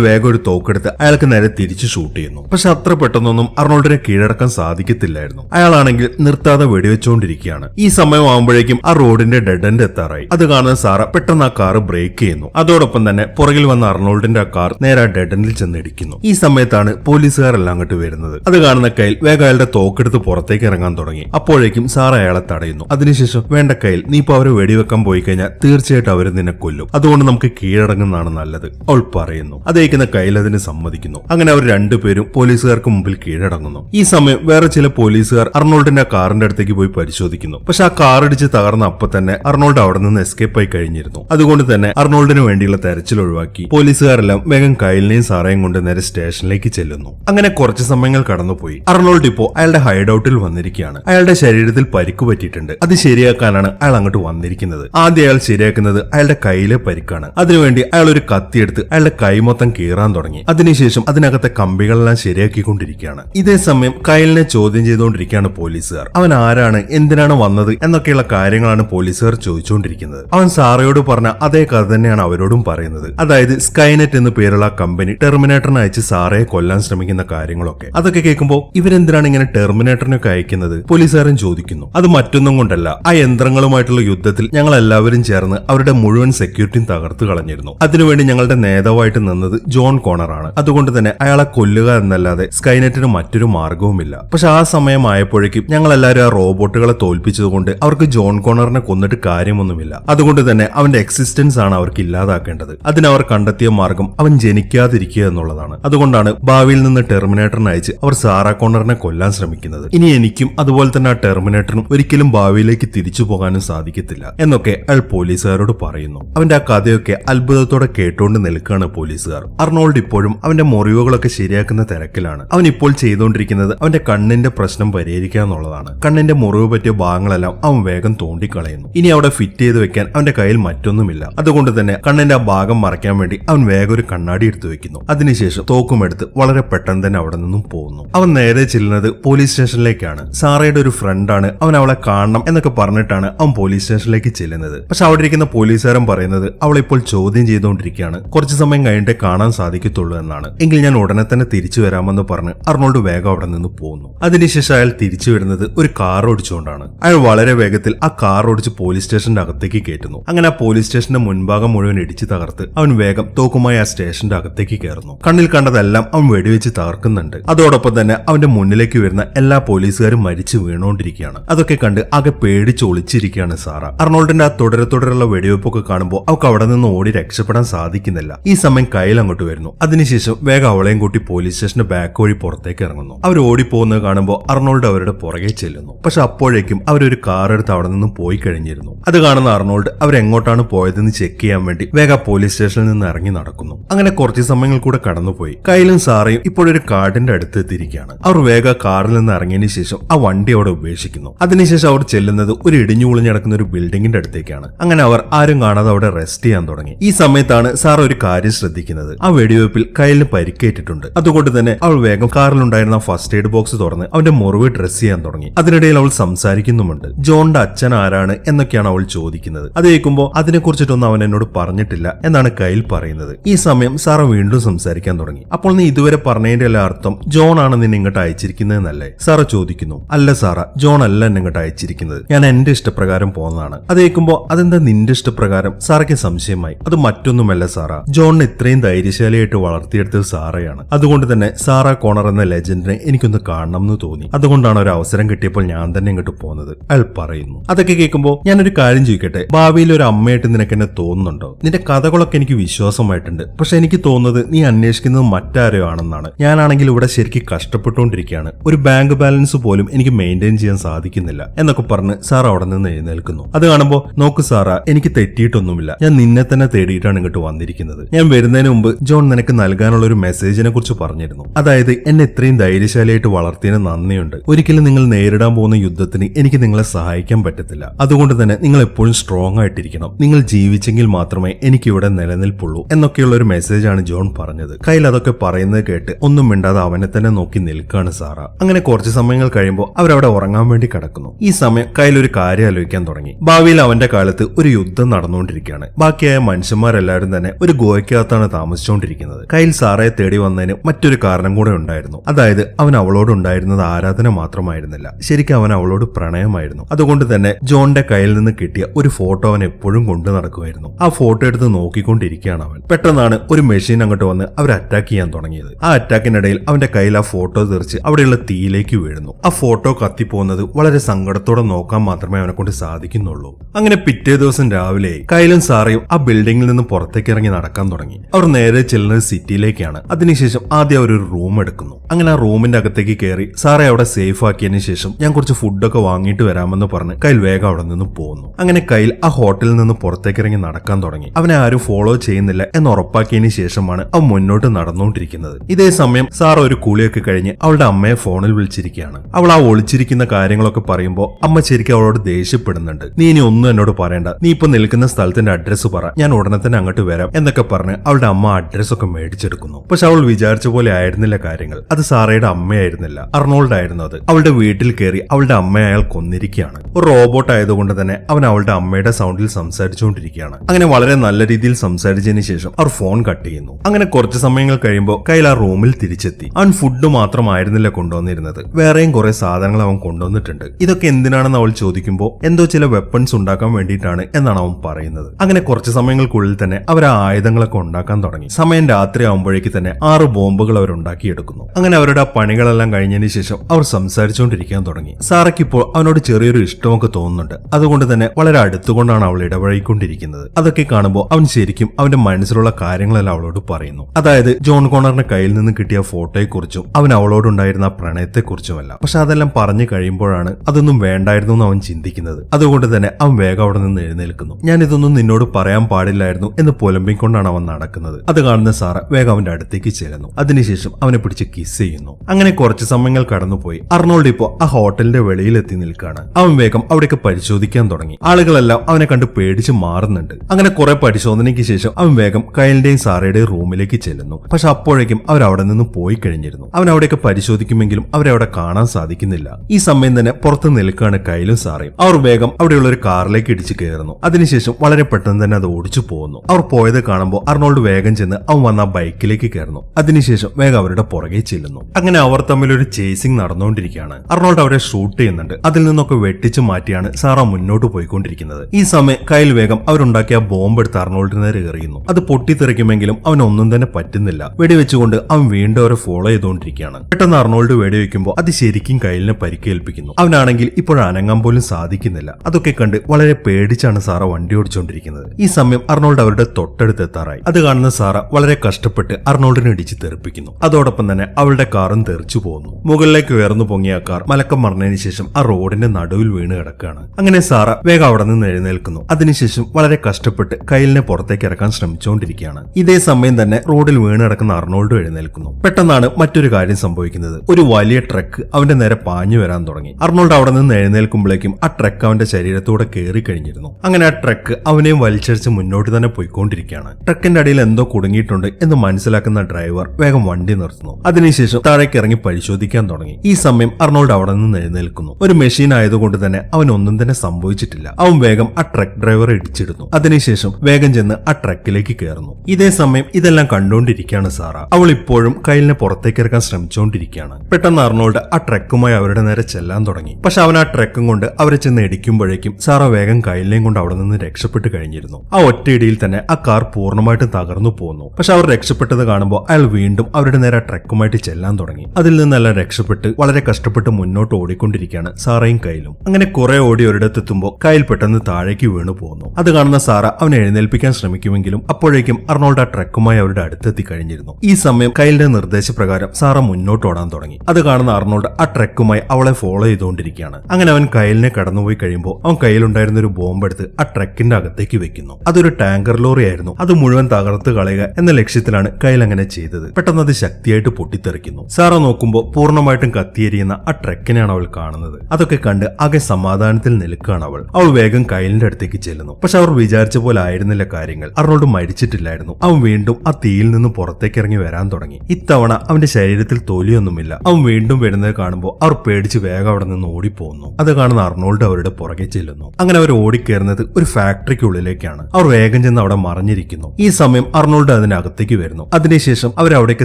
വേഗം ഒരു തോക്കെടുത്ത് അയാൾക്ക് നേരെ തിരിച്ച് ഷൂട്ട് ചെയ്യുന്നു. പക്ഷെ അത്ര പെട്ടെന്നൊന്നും അർണോൾഡിനെ കീഴടക്കാൻ സാധിക്കത്തില്ലായിരുന്നു. അയാളാണെങ്കിൽ നിർത്താതെ വെടിവെച്ചുകൊണ്ടിരിക്കുകയാണ്. ഈ സമയമാകുമ്പോഴേക്കും ആ റോഡിന്റെ ഡെഡ് എൻഡ് എത്താറായി. അത് കാണുന്ന സാറ പെട്ടെന്ന് ആ കാർ ബ്രേക്ക് ചെയ്യുന്നു. അതോടൊപ്പം തന്നെ പുറകിൽ വന്ന അർണോൾഡിന്റെ ആ കാർ നേരെ ഡെഡ് എൻഡിൽ ചെന്ന് ഇടിക്കുന്നു ഈ സമയത്താണ് പോലീസുകാരെല്ലാം അങ്ങോട്ട് വരുന്നത്. അത് കാണുന്ന കയ്യിൽ വേഗം അയാളുടെ തോക്കെടുത്ത് പുറത്തേക്ക് ഇറങ്ങാൻ തുടങ്ങി. അപ്പോഴേക്കും സാറ അയാളെ തടയുന്നു. അതിനുശേഷം വേണ്ട കയ്യിൽ നീ ഇപ്പൊ അവരെ വെടിവെക്കാൻ പോയി കഴിഞ്ഞാൽ തീർച്ചയായിട്ടും അവർ നിന്നെ കൊല്ലും. അതുകൊണ്ട് നമുക്ക് കീഴടങ്ങുന്നതാണ് നല്ലത്. അവൾ പറയുന്നു അതേക്കുന്ന കൈലതിന് സമ്മതിക്കുന്നു. അങ്ങനെ അവർ രണ്ടുപേരും പോലീസുകാർക്ക് മുമ്പിൽ കീഴടങ്ങുന്നു. ഈ സമയം വേറെ ചില പോലീസുകാർ അർണോൾഡിന്റെ കാറിന്റെ അടുത്തേക്ക് പോയി പരിശോധിക്കുന്നു. പക്ഷെ ആ കാർ ഇടിച്ച് തകർന്ന അപ്പൊ തന്നെ അർണോൾഡ് അവിടെ നിന്ന് എസ്കേപ്പ് ആയി കഴിഞ്ഞിരുന്നു. അതുകൊണ്ട് തന്നെ അർണോൾഡിന് വേണ്ടിയുള്ള തെരച്ചിൽ ഒഴിവാക്കി. പോലീസുകാരെല്ലാം വേഗം കൈലിനെയും സാറേയും കൊണ്ട് നേരെ സ്റ്റേഷനിലേക്ക് ചെല്ലുന്നു. അങ്ങനെ കുറച്ച് സമയങ്ങൾ കടന്നുപോയി. അർണോൾഡ് ഇപ്പോ അയാളുടെ ഹൈഡ് ഔട്ടിൽ വന്നിരിക്കുകയാണ്. അയാളുടെ ശരീരത്തിൽ പരിക്ക് പറ്റിയിട്ടുണ്ട്. അത് ശരിയാക്കാനാണ് അയാൾ അങ്ങോട്ട് വന്നിരിക്കുന്നത്. ആദ്യം അയാൾ ശരിയാക്കുന്നത് അയാളുടെ കയ്യിലെ പരിക്കാണ്. അത് അതിനുവേണ്ടി അയാൾ ഒരു കത്തിയെടുത്ത് അയാളുടെ കൈ മൊത്തം കീറാൻ തുടങ്ങി. അതിനുശേഷം അതിനകത്തെ കമ്പികളെല്ലാം ശരിയാക്കിക്കൊണ്ടിരിക്കുകയാണ്. ഇതേ സമയം കയലിനെ ചോദ്യം ചെയ്തുകൊണ്ടിരിക്കുകയാണ് പോലീസുകാർ. അവൻ ആരാണ്? എന്തിനാണ് വന്നത്? എന്നൊക്കെയുള്ള കാര്യങ്ങളാണ് പോലീസുകാർ ചോദിച്ചുകൊണ്ടിരിക്കുന്നത്. അവൻ സാറയോട് പറഞ്ഞ അതേ കഥ തന്നെയാണ് അവരോടും പറയുന്നത്. അതായത് സ്കൈനെറ്റ് എന്ന് പേരുള്ള കമ്പനി ടെർമിനേറ്ററിനെ അയച്ച് സാറയെ കൊല്ലാൻ ശ്രമിക്കുന്ന കാര്യങ്ങളൊക്കെ. അതൊക്കെ കേൾക്കുമ്പോൾ ഇവരെന്തിനാണ് ഇങ്ങനെ ടെർമിനേറ്ററിനൊക്കെ അയക്കുന്നത്? പോലീസുകാരൻ ചോദിക്കുന്നു. അത് മറ്റൊന്നും കൊണ്ടല്ല. ആ യന്ത്രങ്ങളുമായിട്ടുള്ള യുദ്ധത്തിൽ ഞങ്ങൾ എല്ലാവരും ചേർന്ന് അവരുടെ മുഴുവൻ സെക്യൂരിറ്റിയും തകർത്തു കളഞ്ഞിരുന്നു. അതിനുവേണ്ടി ഞങ്ങളുടെ നേതാവായിട്ട് നിന്നത് ജോൺ കോണർ ആണ്. അതുകൊണ്ട് തന്നെ അയാളെ കൊല്ലുക എന്നല്ലാതെ സ്കൈനെറ്റിന് മറ്റൊരു മാർഗവുമില്ല പക്ഷെ ആ സമയമായപ്പോഴേക്കും ഞങ്ങൾ എല്ലാവരും ആ റോബോട്ടുകളെ തോൽപ്പിച്ചതുകൊണ്ട് അവർക്ക് ജോൺ കോണറിനെ കൊന്നിട്ട് കാര്യമൊന്നുമില്ല. അതുകൊണ്ട് തന്നെ അവന്റെ എക്സിസ്റ്റൻസ് ആണ് അവർക്ക് ഇല്ലാതാക്കേണ്ടത്. അതിനവർ കണ്ടെത്തിയ മാർഗം അവൻ ജനിക്കാതിരിക്കുക എന്നുള്ളതാണ്. അതുകൊണ്ടാണ് ഭാവിയിൽ നിന്ന് ടെർമിനേറ്ററിനെ അയച്ച് അവർ സാറാ കോണറിനെ കൊല്ലാൻ ശ്രമിക്കുന്നത്. ഇനി എനിക്കും അതുപോലെ തന്നെ ആ ടെർമിനേറ്ററിനും ഒരിക്കലും ഭാവിയിലേക്ക് തിരിച്ചു പോകാനും സാധിക്കത്തില്ല എന്നൊക്കെ അയാൾ പോലീസുകാരോട് പറയുന്നു. അവന്റെ ആ കഥയൊക്കെ അത്ഭുതത്തോടെ കേട്ടുകൊണ്ട് നിൽക്കുകയാണ് പോലീസുകാർ. അർണോൾഡ് ഇപ്പോഴും അവന്റെ മുറിവുകളൊക്കെ ശരിയാക്കുന്ന തിരക്കിലാണ്. അവൻ ഇപ്പോൾ ചെയ്തുകൊണ്ടിരിക്കുന്നത് അവന്റെ കണ്ണിന്റെ പ്രശ്നം പരിഹരിക്കുക എന്നുള്ളതാണ്. കണ്ണിന്റെ മുറിവ് പറ്റിയ ഭാഗങ്ങളെല്ലാം അവൻ വേഗം തോണ്ടിക്കളയുന്നു. ഇനി അവിടെ ഫിറ്റ് ചെയ്ത് വെക്കാൻ അവന്റെ കയ്യിൽ മറ്റൊന്നുമില്ല. അതുകൊണ്ട് തന്നെ കണ്ണിന്റെ ആ ഭാഗം മറയ്ക്കാൻ വേണ്ടി അവൻ വേഗം ഒരു കണ്ണാടി എടുത്തു വെക്കുന്നു. അതിനുശേഷം തോക്കുമെടുത്ത് വളരെ പെട്ടെന്ന് തന്നെ അവിടെ നിന്നും പോകുന്നു. അവൻ നേരെ ചെല്ലുന്നത് പോലീസ് സ്റ്റേഷനിലേക്കാണ്. സാറയുടെ ഒരു ഫ്രണ്ടാണ് അവൻ അവളെ കാണണം എന്നൊക്കെ പറഞ്ഞിട്ടാണ് അവൻ പോലീസ് സ്റ്റേഷനിലേക്ക് ചെല്ലുന്നത്. പക്ഷെ അവിടെ ഇരിക്കുന്ന പോലീസുകാരൻ പറയുന്നത് അവളെ ഇപ്പോൾ ചോദ്യം ചെയ്തുകൊണ്ടിരിക്കുകയാണ്. കുറച്ച് സമയം കഴിഞ്ഞിട്ടേ കാണാൻ സാധിക്കത്തുള്ളൂ എന്നാണ്. എങ്കിൽ ഞാൻ ഉടനെ തന്നെ തിരിച്ചു വരാമെന്ന് പറഞ്ഞ് അർണോൾഡ് വേഗം അവിടെ നിന്ന് പോകുന്നു അതിനുശേഷം അയാൾ തിരിച്ചു വരുന്നത് ഒരു കാർ ഓടിച്ചുകൊണ്ടാണ്. അയാൾ വളരെ വേഗത്തിൽ ആ കാർ ഓടിച്ച് പോലീസ് സ്റ്റേഷന്റെ അകത്തേക്ക് കയറ്റുന്നു. അങ്ങനെ ആ പോലീസ് സ്റ്റേഷന്റെ മുൻഭാഗം മുഴുവൻ ഇടിച്ചു തകർത്ത് അവൻ വേഗം തോക്കുമായി ആ സ്റ്റേഷന്റെ അകത്തേക്ക് കയറുന്നു. കണ്ണിൽ കണ്ടതെല്ലാം അവൻ വെടിവെച്ച് തകർക്കുന്നുണ്ട്. അതോടൊപ്പം തന്നെ അവന്റെ മുന്നിലേക്ക് വരുന്ന എല്ലാ പോലീസുകാരും മരിച്ചു വീണുകൊണ്ടിരിക്കുകയാണ്. അതൊക്കെ കണ്ട് ആകെ പേടിച്ച് ഒളിച്ചിരിക്കുകയാണ് സാറ. അർണോൾഡിന്റെ ആ തുടരെ തുടരെയുള്ള വെടിവെപ്പൊക്കെ കാണുമ്പോൾ അവൾക്ക് അവിടെ നിന്ന് ഓടി രക്ഷപ്പെടാൻ സാധിക്കുന്നില്ല. ഈ സമയം കയ്യിൽ അങ്ങോട്ട് വരുന്നു. അതിനുശേഷം വേഗം അവളെയും കൂട്ടി പോലീസ് സ്റ്റേഷന്റെ ബാക്ക് വഴി പുറത്തേക്ക് ഇറങ്ങുന്നു. അവർ ഓടിപ്പോകുന്നത് കാണുമ്പോൾ അർണോൾഡ് അവരുടെ പുറകെ ചെല്ലുന്നു. പക്ഷെ അപ്പോഴേക്കും അവരൊരു കാർ എടുത്ത് അവിടെ നിന്നും പോയി കഴിഞ്ഞിരുന്നു. അത് കാണുന്ന അർണോൾഡ് അവരെങ്ങോട്ടാണ് പോയതെന്ന് ചെക്ക് ചെയ്യാൻ വേണ്ടി വേഗം പോലീസ് സ്റ്റേഷനിൽ നിന്ന് ഇറങ്ങി നടക്കുന്നു. അങ്ങനെ കുറച്ച് സമയങ്ങൾ കൂടെ കടന്നുപോയി. കയ്യിലും സാറയും ഇപ്പോഴൊരു കാടിന്റെ അടുത്ത് എത്തിയിരിക്കുകയാണ്. അവർ വേഗം കാറിൽ നിന്ന് ഇറങ്ങിയതിന് ശേഷം ആ വണ്ടി അവിടെ ഉപേക്ഷിക്കുന്നു. അതിനുശേഷം അവർ ചെല്ലുന്നത് ഒരു ഇടിഞ്ഞു കുളിഞ്ഞ് ഒരു ബിൽഡിങ്ങിന്റെ അടുത്തേക്കാണ്. അങ്ങനെ അവർ ആരും കാണാതെ അവിടെ റെസ്റ്റ് ചെയ്യാൻ തുടങ്ങി. ഈ സമയത്താണ് സാർ ഒരു കാര്യം ശ്രദ്ധിക്കുന്നത്. ആ വെടിവെപ്പിൽ കയ്യിൽ പരിക്കേറ്റിട്ടുണ്ട്. അതുകൊണ്ട് തന്നെ അവൾ വേഗം കാറിലുണ്ടായിരുന്ന ഫസ്റ്റ് എയ്ഡ് ബോക്സ് തുറന്ന് അവന്റെ മുറിവ് ഡ്രസ് ചെയ്യാൻ തുടങ്ങി. അതിനിടയിൽ അവൾ സംസാരിക്കുന്നുമുണ്ട്. ജോണിന്റെ അച്ഛൻ ആരാണ് എന്നൊക്കെയാണ് അവൾ ചോദിക്കുന്നത്. അത് കേൾക്കുമ്പോൾ അതിനെക്കുറിച്ചിട്ടൊന്നും അവൻ എന്നോട് പറഞ്ഞിട്ടില്ല എന്നാണ് കയ്യിൽ പറയുന്നത്. ഈ സമയം സാറ വീണ്ടും സംസാരിക്കാൻ തുടങ്ങി. അപ്പോൾ നീ ഇതുവരെ പറഞ്ഞതിന്റെ എല്ലാ അർത്ഥം ജോൺ ആണ് നിന്നെ ഇങ്ങോട്ട് അയച്ചിരിക്കുന്നതെന്നല്ലേ? സാറ ചോദിക്കുന്നു. അല്ല സാറ ജോൺ അല്ല എന്നെ ഇങ്ങോട്ട് അയച്ചിരിക്കുന്നത്. ഞാൻ എന്റെ ഇഷ്ടപ്രകാരം പോകുന്നതാണ് അത് കേൾക്കുമ്പോൾ അതെന്താ നിന്റെ ഇഷ്ടപ്രകാരം? സാറയ്ക്ക് സംശയമായി. അത് മറ്റൊന്നുമല്ല സാറ. ജോണിന് ഇത്രയും ധൈര്യശാലിയായിട്ട് വളർത്തിയെടുത്തത് സാറയാണ്. അതുകൊണ്ട് തന്നെ സാറ കോണർ എന്ന ലെജൻഡിനെ എനിക്കൊന്ന് കാണണം എന്ന് തോന്നി. അതുകൊണ്ടാണ് ഒരു അവസരം കിട്ടിയപ്പോൾ ഞാൻ തന്നെ ഇങ്ങോട്ട് പോകുന്നത് അയാൾ പറയുന്നു. അതൊക്കെ കേൾക്കുമ്പോൾ ഞാനൊരു കാര്യം ചോദിക്കട്ടെ? ഭാവിയിൽ ഒരു അമ്മയായിട്ട് നിനക്ക് എന്നെ തോന്നുന്നുണ്ടോ? നിന്റെ കഥകളൊക്കെ എനിക്ക് വിശ്വാസമായിട്ടുണ്ട്. പക്ഷെ എനിക്ക് തോന്നുന്നത് നീ അന്വേഷിക്കുന്നത് മറ്റാരോ ആണെന്നാണ്. ഞാനാണെങ്കിൽ ഇവിടെ ശരിക്കും കഷ്ടപ്പെട്ടുകൊണ്ടിരിക്കുകയാണ്. ഒരു ബാങ്ക് ബാലൻസ് പോലും എനിക്ക് മെയിന്റെയിൻ ചെയ്യാൻ സാധിക്കുന്നില്ല എന്നൊക്കെ പറഞ്ഞ് സാർ അവിടെ നിന്ന് എഴുന്നേൽക്കുന്നു. അത് കാണുമ്പോൾ നോക്ക് സാറ എനിക്ക് തെറ്റിയിട്ടൊന്നുമില്ല. ഞാൻ നിന്നെ തന്നെ തേടിയിട്ടാണ് ഇങ്ങോട്ട് വന്നിരിക്കുന്നത്. ഞാൻ വരുന്നതിന് മുമ്പ് ജോൺ നിനക്ക് നൽകാനുള്ള ഒരു മെസ്സേജിനെ കുറിച്ച് പറഞ്ഞിരുന്നു. അതായത് എന്നെ ഇത്രയും ധൈര്യശാലിയായിട്ട് വളർത്തിയതിന് നന്ദിയുണ്ട്. ഒരിക്കലും നിങ്ങൾ നേരിടാൻ പോകുന്ന യുദ്ധത്തിന് എനിക്ക് നിങ്ങളെ സഹായിക്കാൻ പറ്റത്തില്ല. അതുകൊണ്ട് തന്നെ നിങ്ങൾ എപ്പോഴും സ്ട്രോങ് ആയിട്ടിരിക്കണം. നിങ്ങൾ ജീവിച്ചെങ്കിൽ മാത്രമേ എനിക്ക് ഇവിടെ നിലനിൽപ്പുള്ളൂ എന്നൊക്കെയുള്ള ഒരു മെസ്സേജാണ് ജോൺ പറഞ്ഞത്. കയ്യിൽ അതൊക്കെ പറയുന്നത് കേട്ട് ഒന്നും മിണ്ടാതെ അവനെ തന്നെ നോക്കി നിൽക്കുകയാണ് സാറ. അങ്ങനെ കുറച്ച് സമയങ്ങൾ കഴിയുമ്പോൾ അവരവിടെ ഉറങ്ങാൻ വേണ്ടി കിടക്കുന്നു. ഈ സമയം കയ്യിൽ ഒരു കാര്യം ആലോചിക്കാൻ തുടങ്ങി. ഭാവിയിൽ അവന്റെ കാലത്ത് ഒരു യുദ്ധം നടന്നുകൊണ്ടിരിക്കുകയാണ്. ബാക്കിയായ മനുഷ്യന്മാരെല്ലാവരും തന്നെ ഒരു ഗോയ്ക്കകത്താണ് താമസിച്ചുകൊണ്ടിരിക്കുന്നത്. കയ്യിൽ സാറയെ തേടി വന്നതിന് മറ്റൊരു കാരണം കൂടെ ഉണ്ടായിരുന്നു. അതായത് അവൻ അവളോട് ഉണ്ടായിരുന്നത് ആരാധന മാത്രമായിരുന്നില്ല. ശരിക്കും അവൻ അവളോട് പ്രണയമായിരുന്നു. അതുകൊണ്ട് തന്നെ ജോണിന്റെ കയ്യിൽ നിന്ന് കിട്ടിയ ഒരു ഫോട്ടോ അവൻ എപ്പോഴും കൊണ്ടു നടക്കുമായിരുന്നു. ആ ഫോട്ടോ എടുത്ത് നോക്കിക്കൊണ്ടിരിക്കുകയാണ് അവൻ. പെട്ടെന്നാണ് ഒരു മെഷീൻ അങ്ങോട്ട് വന്ന് അവരെ അറ്റാക്ക് ചെയ്യാൻ തുടങ്ങിയത്. ആ അറ്റാക്കിനിടയിൽ അവന്റെ കയ്യിൽ ആ ഫോട്ടോ തെറിച്ച് അവിടെയുള്ള തീയിലേക്ക് വീഴുന്നു. ആ ഫോട്ടോ കത്തിപ്പോകുന്നത് വളരെ സങ്കടത്തോടെ നോക്കാൻ മാത്രമേ അവനെ കൊണ്ട് സാധിക്കുന്നുള്ളൂ. അങ്ങനെ പിറ്റേ ദിവസം രാവിലെ കയ്യിലും സാറയും ആ ബിൽഡിംഗിൽ നിന്ന് പുറത്തേക്ക് ഇറങ്ങി നടക്കാൻ തുടങ്ങി. അവർ നേരെ ചെല്ലുന്നത് സിറ്റിയിലേക്കാണ്. അതിനുശേഷം ആദ്യം അവർ ഒരു റൂം എടുക്കുന്നു. അങ്ങനെ ആ റൂമിന്റെ അകത്തേക്ക് കയറി സാറെ അവിടെ സേഫ് ആക്കിയതിന് ശേഷം ഞാൻ കുറച്ച് ഫുഡൊക്കെ വാങ്ങിയിട്ട് വരാമെന്ന് പറഞ്ഞ് കയ്യിൽ വേഗം അവിടെ നിന്ന് പോകുന്നു അങ്ങനെ കയ്യിൽ ആ ഹോട്ടലിൽ നിന്ന് പുറത്തേക്ക് ഇറങ്ങി നടക്കാൻ തുടങ്ങി. അവനെ ആരും ഫോളോ ചെയ്യുന്നില്ല എന്ന് ഉറപ്പാക്കിയതിന് ശേഷമാണ് അവൻ മുന്നോട്ട് നടന്നുകൊണ്ടിരിക്കുന്നത്. ഇതേ സമയം സാർ ഒരു കുളിയൊക്കെ കഴിഞ്ഞ് അവളുടെ അമ്മയെ ഫോണിൽ വിളിച്ചിരിക്കുകയാണ്. അവൾ ആ ഒളിച്ചിരിക്കുന്ന കാര്യങ്ങളൊക്കെ പറയുമ്പോൾ അമ്മ ശരിക്കും അവളോട് ദേഷ്യപ്പെടുന്നുണ്ട്. നീ ഇനി ഒന്നും എന്നോട് പറയണ്ട. നീ ഇപ്പൊ നിൽക്കുന്ന സ്ഥലത്തിന്റെ അഡ്രസ്സ് പറ. ഞാൻ ഉടനെ തന്നെ അങ്ങോട്ട് വരാം എന്നൊക്കെ പറഞ്ഞ് അവളുടെ അമ്മ അഡ്രസ് ഒക്കെ മേടിച്ചെടുക്കുന്നു. പക്ഷെ അവൾ വിചാരിച്ച പോലെ ആയിരുന്നില്ല കാര്യങ്ങൾ. അത് സാറയുടെ അമ്മയായിരുന്നില്ല. അർണോൾഡ് ആയിരുന്നു അത്. അവളുടെ വീട്ടിൽ കയറി അവളുടെ അമ്മ അയാൾ കൊന്നിരിക്കുകയാണ്. ഒരു റോബോട്ട് ആയതുകൊണ്ട് തന്നെ അവൻ അവളുടെ അമ്മയുടെ സൗണ്ടിൽ സംസാരിച്ചുകൊണ്ടിരിക്കുകയാണ്. അങ്ങനെ വളരെ നല്ല രീതിയിൽ സംസാരിച്ചതിന് ശേഷം അവർ ഫോൺ കട്ട് ചെയ്യുന്നു. അങ്ങനെ കുറച്ച് സമയങ്ങൾ കഴിയുമ്പോൾ കയ്യിൽ ആ റൂമിൽ തിരിച്ചെത്തി. അവൻ ഫുഡ് മാത്രമായിരുന്നില്ല കൊണ്ടുവന്നിരുന്നത്. വേറെയും കുറെ സാധനങ്ങൾ അവൻ കൊണ്ടുവന്നിട്ടുണ്ട്. ഇതൊക്കെ എന്തിനാണെന്ന് അവൾ ചോദിക്കുമ്പോൾ എന്തോ ചില വെപ്പൺസ് ഉണ്ടാക്കാൻ വേണ്ടിയിട്ടാണ് എന്നാണ് അവൻ പറയുന്നത്. അങ്ങനെ കുറച്ച് സമയങ്ങൾക്കുള്ളിൽ തന്നെ അവർ ആ ആയുധങ്ങളൊക്കെ ഉണ്ടാക്കാൻ തുടങ്ങി. സമയം രാത്രി ആകുമ്പോഴേക്ക് തന്നെ ആറ് ബോംബുകൾ അവർ ഉണ്ടാക്കിയെടുക്കുന്നു. അങ്ങനെ അവരുടെ ആ പണികളെല്ലാം കഴിഞ്ഞതിന് ശേഷം അവർ സംസാരിച്ചുകൊണ്ടിരിക്കാൻ തുടങ്ങി. സാറയ്ക്ക് ഇപ്പോൾ അവനോട് ചെറിയൊരു ഇഷ്ടമൊക്കെ തോന്നുന്നുണ്ട്. അതുകൊണ്ട് തന്നെ വളരെ അടുത്തുകൊണ്ടാണ് അവൾ ഇടപഴകിക്കൊണ്ടിരിക്കുന്നത്. അതൊക്കെ കാണുമ്പോൾ അവൻ ശരിക്കും അവന്റെ മനസ്സിലുള്ള കാര്യങ്ങളെല്ലാം അവളോട് പറയുന്നു. അതായത് ജോൺ കോണറിന്റെ കയ്യിൽ നിന്ന് കിട്ടിയ ഫോട്ടോയെക്കുറിച്ചും അവൻ അവളോടുണ്ടായിരുന്ന പ്രണയത്തെക്കുറിച്ചുമല്ല. പക്ഷെ അതെല്ലാം പറഞ്ഞു കഴിയുമ്പോഴാണ് അതൊന്നും വേണ്ടായിരുന്നു എന്ന് അവൻ ചിന്തിക്കുന്നത്. അതുകൊണ്ട് തന്നെ അവൻ വേഗം അവിടെ നിന്ന് എഴുന്നേൽക്കുന്നു. ഞാൻ ഇതൊന്നും നിന്നോട് പറയാൻ പാടില്ലായിരുന്നു എന്ന് പുലമ്പിക്കൊണ്ടാണ് അവൻ നടക്കുന്നത്. അത് കാണുന്ന സാറ വേഗം അവന്റെ അടുത്തേക്ക് ചേരുന്നു. അതിനുശേഷം അവനെ പിടിച്ച് കിസ് ചെയ്യുന്നു. അങ്ങനെ കുറച്ച് സമയങ്ങൾ കടന്നുപോയി. അർണോൾഡ് ഇപ്പോ ആ ഹോട്ടലിന്റെ വെളിയിൽ എത്തി നിൽക്കാണ്. അവൻ വേഗം അവിടേക്ക് പരിശോധിക്കാൻ തുടങ്ങി. ആളുകളെല്ലാം അവനെ കണ്ട് പേടിച്ച് മാറുന്നുണ്ട്. അങ്ങനെ കുറെ പരിശോധനയ്ക്ക് ശേഷം അവൻ വേഗം കയലിന്റെയും സാറയുടെയും റൂമിലേക്ക് ചെല്ലുന്നു. പക്ഷെ അപ്പോഴേക്കും അവരവിടെ നിന്ന് പോയി കഴിഞ്ഞിരുന്നു. അവൻ അവിടേക്ക് പരിശോധിക്കുമെങ്കിലും അവിടെ കാണാൻ സാധിക്കുന്നില്ല. ഈ സമയം തന്നെ പുറത്ത് നിൽക്കുകയാണ് കയ്യിലും സാറയും. അവർ വേഗം അവിടെയുള്ള ഒരു കാറിലേക്ക് ഇടിച്ചു കയറുന്നു. അതിനുശേഷം വളരെ പെട്ടെന്ന് തന്നെ അത് ഓടിച്ചു പോകുന്നു അവർ പോയത് കാണുമ്പോൾ അർണോൾഡ് വേഗം ചെന്ന് അവൻ വന്ന ബൈക്കിലേക്ക് കയറുന്നു. അതിനുശേഷം വേഗം അവരുടെ പുറകെ ചെല്ലുന്നു. അങ്ങനെ അവർ തമ്മിൽ ഒരു ചേസിംഗ് നടന്നുകൊണ്ടിരിക്കുകയാണ്. അർണോൾഡ് അവരെ ഷൂട്ട് ചെയ്യുന്നുണ്ട്. അതിൽ നിന്നൊക്കെ വെട്ടിച്ചു മാറ്റിയാണ് സാറ മുന്നോട്ട് പോയിക്കൊണ്ടിരിക്കുന്നത്. ഈ സമയം കയ്യിൽ വേഗം അവരുണ്ടാക്കിയ ബോംബ് എടുത്ത് അർണോൾഡിന് നേരെ എറിയുന്നു. അത് പൊട്ടിത്തെറിക്കുമെങ്കിലും അവൻ ഒന്നും തന്നെ പറ്റുന്നില്ല. വെടിവെച്ചുകൊണ്ട് അവൻ വീണ്ടും അവരെ ഫോളോ ചെയ്തുകൊണ്ടിരിക്കുകയാണ്. പെട്ടെന്ന് അർണോൾഡ് വെടിവെക്കുമ്പോൾ അത് ശരിക്കും കയ്യിലിനെ പരിക്കേൽപ്പിക്കുന്നു. അവനാണെങ്കിൽ ഇപ്പോൾ അനങ്ങാൻ പോലും സാധിക്കുന്നില്ല. അതൊക്കെ കണ്ട് വളരെ പേടിച്ചാണ് സാറ വണ്ടി ഓടിച്ചുകൊണ്ടിരിക്കുന്നത്. ഈ സമയം അർണോൾഡ് അവരുടെ തൊട്ടടുത്ത് എത്താറായി അത് കാണുന്ന സാറ വളരെ കഷ്ടപ്പെട്ട് അർണോൾഡിനെ ഇടിച്ച് തെറിപ്പിക്കുന്നു. അതോടൊപ്പം തന്നെ അവളുടെ കാറും തെറിച്ചു പോകുന്നു മുകളിലേക്ക് ഉയർന്നു പൊങ്ങിയ കാർ മലക്കം മറിഞ്ഞതിന് ശേഷം ആ റോഡിന്റെ നടുവിൽ വീണ് കിടക്കുകയാണ്. അങ്ങനെ സാറ വേഗം അവിടെ നിന്ന് എഴുന്നേൽക്കുന്നു. അതിനുശേഷം വളരെ കഷ്ടപ്പെട്ട് കയ്യിലിനെ പുറത്തേക്ക് ഇറക്കാൻ ശ്രമിച്ചുകൊണ്ടിരിക്കുകയാണ്. ഇതേ സമയം തന്നെ റോഡിൽ വീണ് കിടക്കുന്ന അർണോൾഡ് എഴുന്നേൽക്കുന്നു. പെട്ടെന്നാണ് മറ്റൊരു കാര്യം സംഭവിക്കുന്നത്. ഒരു വലിയ ട്രക്ക് അവന്റെ നേരെ പാഞ്ഞു വരാൻ തുടങ്ങി. അർണോൾഡ് അവിടെ നിന്ന് എഴുന്നേൽക്കുമ്പോഴേക്കും ആ ട്രക്ക് അവന്റെ ശരീരത്തോടെ കയറി കഴിഞ്ഞിരുന്നു. അങ്ങനെ ആ ട്രക്ക് അവനെയും വലിച്ചടിച്ച് മുന്നോട്ട് തന്നെ പോയിക്കൊണ്ടിരിക്കുകയാണ്. ട്രക്കിന്റെ അടിയിൽ എന്തോ കുടുങ്ങിയിട്ടുണ്ട് എന്ന് മനസ്സിലാക്കുന്ന ഡ്രൈവർ വേഗം വണ്ടി നിർത്തുന്നു. അതിനുശേഷം താഴേക്ക് ഇറങ്ങി പരിശോധിക്കാൻ തുടങ്ങി. ഈ സമയം അർണോൾഡ് അവിടെ നിന്ന് എഴുന്നേൽക്കുന്നു ഒരു മെഷീൻ ആയതുകൊണ്ട് തന്നെ അവൻ ഒന്നും തന്നെ സംഭവിച്ചിട്ടില്ല. അവൻ വേഗം ആ ട്രക്ക് ഡ്രൈവറെ ഇടിച്ചിടുന്നു. അതിനുശേഷം വേഗം ചെന്ന് ആ ട്രക്കിലേക്ക് കയറുന്നു. ഇതേ സമയം ഇതെല്ലാം കണ്ടുകൊണ്ടിരിക്കുകയാണ് സാറ. അവൾ ഇപ്പോഴും കയ്യിലിനെ പുറത്തേക്ക് ഇറക്കാൻ ശ്രമിച്ചുകൊണ്ടിരിക്കുകയാണ്. പെട്ടെന്ന് അർണോൾഡ് ആ ട്രക്കുമായി അവരുടെ നേരെ ചെല്ലാൻ തുടങ്ങി. പക്ഷെ അവൻ ആ ട്രക്കും കൊണ്ട് അവരെ ചെന്ന് ഇടിക്കുമ്പോഴേക്കും സാറ വേഗം കയ്യിലേയും കൊണ്ട് അവിടെ നിന്ന് രക്ഷപ്പെട്ടു കഴിഞ്ഞിരുന്നു. ആ ഒറ്റയിടിയിൽ തന്നെ ആ കാർ പൂർണമായിട്ടും തകർന്നു പോകുന്നു പക്ഷെ അവർ രക്ഷപ്പെട്ടത് കാണുമ്പോൾ അയാൾ വീണ്ടും അവരുടെ നേരെ ട്രക്കുമായിട്ട് ചെല്ലാൻ തുടങ്ങി. അതിൽ നിന്നെല്ലാം രക്ഷപ്പെട്ട് വളരെ കഷ്ടപ്പെട്ട് മുന്നോട്ട് ഓടിക്കൊണ്ടിരിക്കുകയാണ് സാറയും കയ്യിലും അങ്ങനെ കുറെ ഓടി ഒരിടത്തെത്തുമ്പോൾ കയ്യിൽ പെട്ടെന്ന് താഴേക്ക് വീണു പോകുന്നു അത് കാണുന്ന സാറ അവനെ എഴുന്നേൽപ്പിക്കാൻ ശ്രമിക്കുമെങ്കിലും അപ്പോഴേക്കും അർണോൾഡ് ആ ട്രക്കുമായി അവരുടെ അടുത്തെത്തി കഴിഞ്ഞിരുന്നു. ഈ സമയം കയ്യിലിന്റെ നിർദ്ദേശപ്രകാരം സാറ മുന്നോട്ട് ഓടാൻ തുടങ്ങി. അത് കാണുന്ന അർണോൾഡ് ആ ട്രക്കുമായി അവളെ ഫോളോ ചെയ്തുകൊണ്ടിരിക്കുകയാണ്. അങ്ങനെ അവൻ കയ്യിലിനെ കടന്നുപോയി കഴിയുമ്പോൾ അവൻ കയ്യിലുണ്ടായിരുന്ന ഒരു ബോംബെടുത്ത് ആ ട്രക്കിന്റെ അകത്തേക്ക് വെക്കുന്നു. അതൊരു ടാങ്കർ ലോറി ആയിരുന്നു അത് മുഴുവൻ തകർത്ത് കളയുക എന്ന ലക്ഷ്യത്തിലാണ് കയ്യിൽ അങ്ങനെ ചെയ്തത്. പെട്ടെന്ന് അത് ശക്തിയായിട്ട് പൊട്ടിത്തെറിക്കുന്നു. സാറ നോക്കുമ്പോൾ പൂർണമായിട്ടും കത്തിയെരിയുന്ന ആ ട്രക്കിനെയാണ് അവൾ കാണുന്നത്. അതൊക്കെ കണ്ട് ആകെ സമാധാനത്തിൽ നിൽക്കുകയാണ് അവൾ. അവൾ വേഗം കയ്യിലിന്റെ അടുത്തേക്ക് ചെല്ലുന്നു. പക്ഷെ അവർ വിചാരിച്ച പോലെ ആയിരുന്നില്ല കാര്യങ്ങൾ. അർണോൾഡ് മരിച്ചിട്ടില്ലായിരുന്നു. അവൻ വീണ്ടും ആ തീയിൽ നിന്ന് പുറത്തേക്ക് ഇറങ്ങി വരാൻ തുടങ്ങി. ഇത്തവണ അവന്റെ ശരീരത്തിൽ തോലിയൊന്നുമില്ല. അവൻ വീണ്ടും വരുന്നത് കാണുമ്പോൾ അവർ പേടിച്ച് വേഗം അവിടെ നിന്ന് ഓടിപ്പോകുന്നു അത് കാണുന്ന അർണോൾഡ് അവരുടെ പുറകെ ചെല്ലുന്നു. അങ്ങനെ അവർ ഓടിക്കേറുന്നത് ഒരു ഫാക്ടറിക്കുള്ളിലേക്കാണ്. അവർ വേഗം ചെന്ന് അവിടെ മറിഞ്ഞിരിക്കുന്നു. ഈ സമയം അർണോൾഡ് അതിനകത്തേക്ക് വരുന്നു. അതിനുശേഷം അവർ അവിടേക്ക്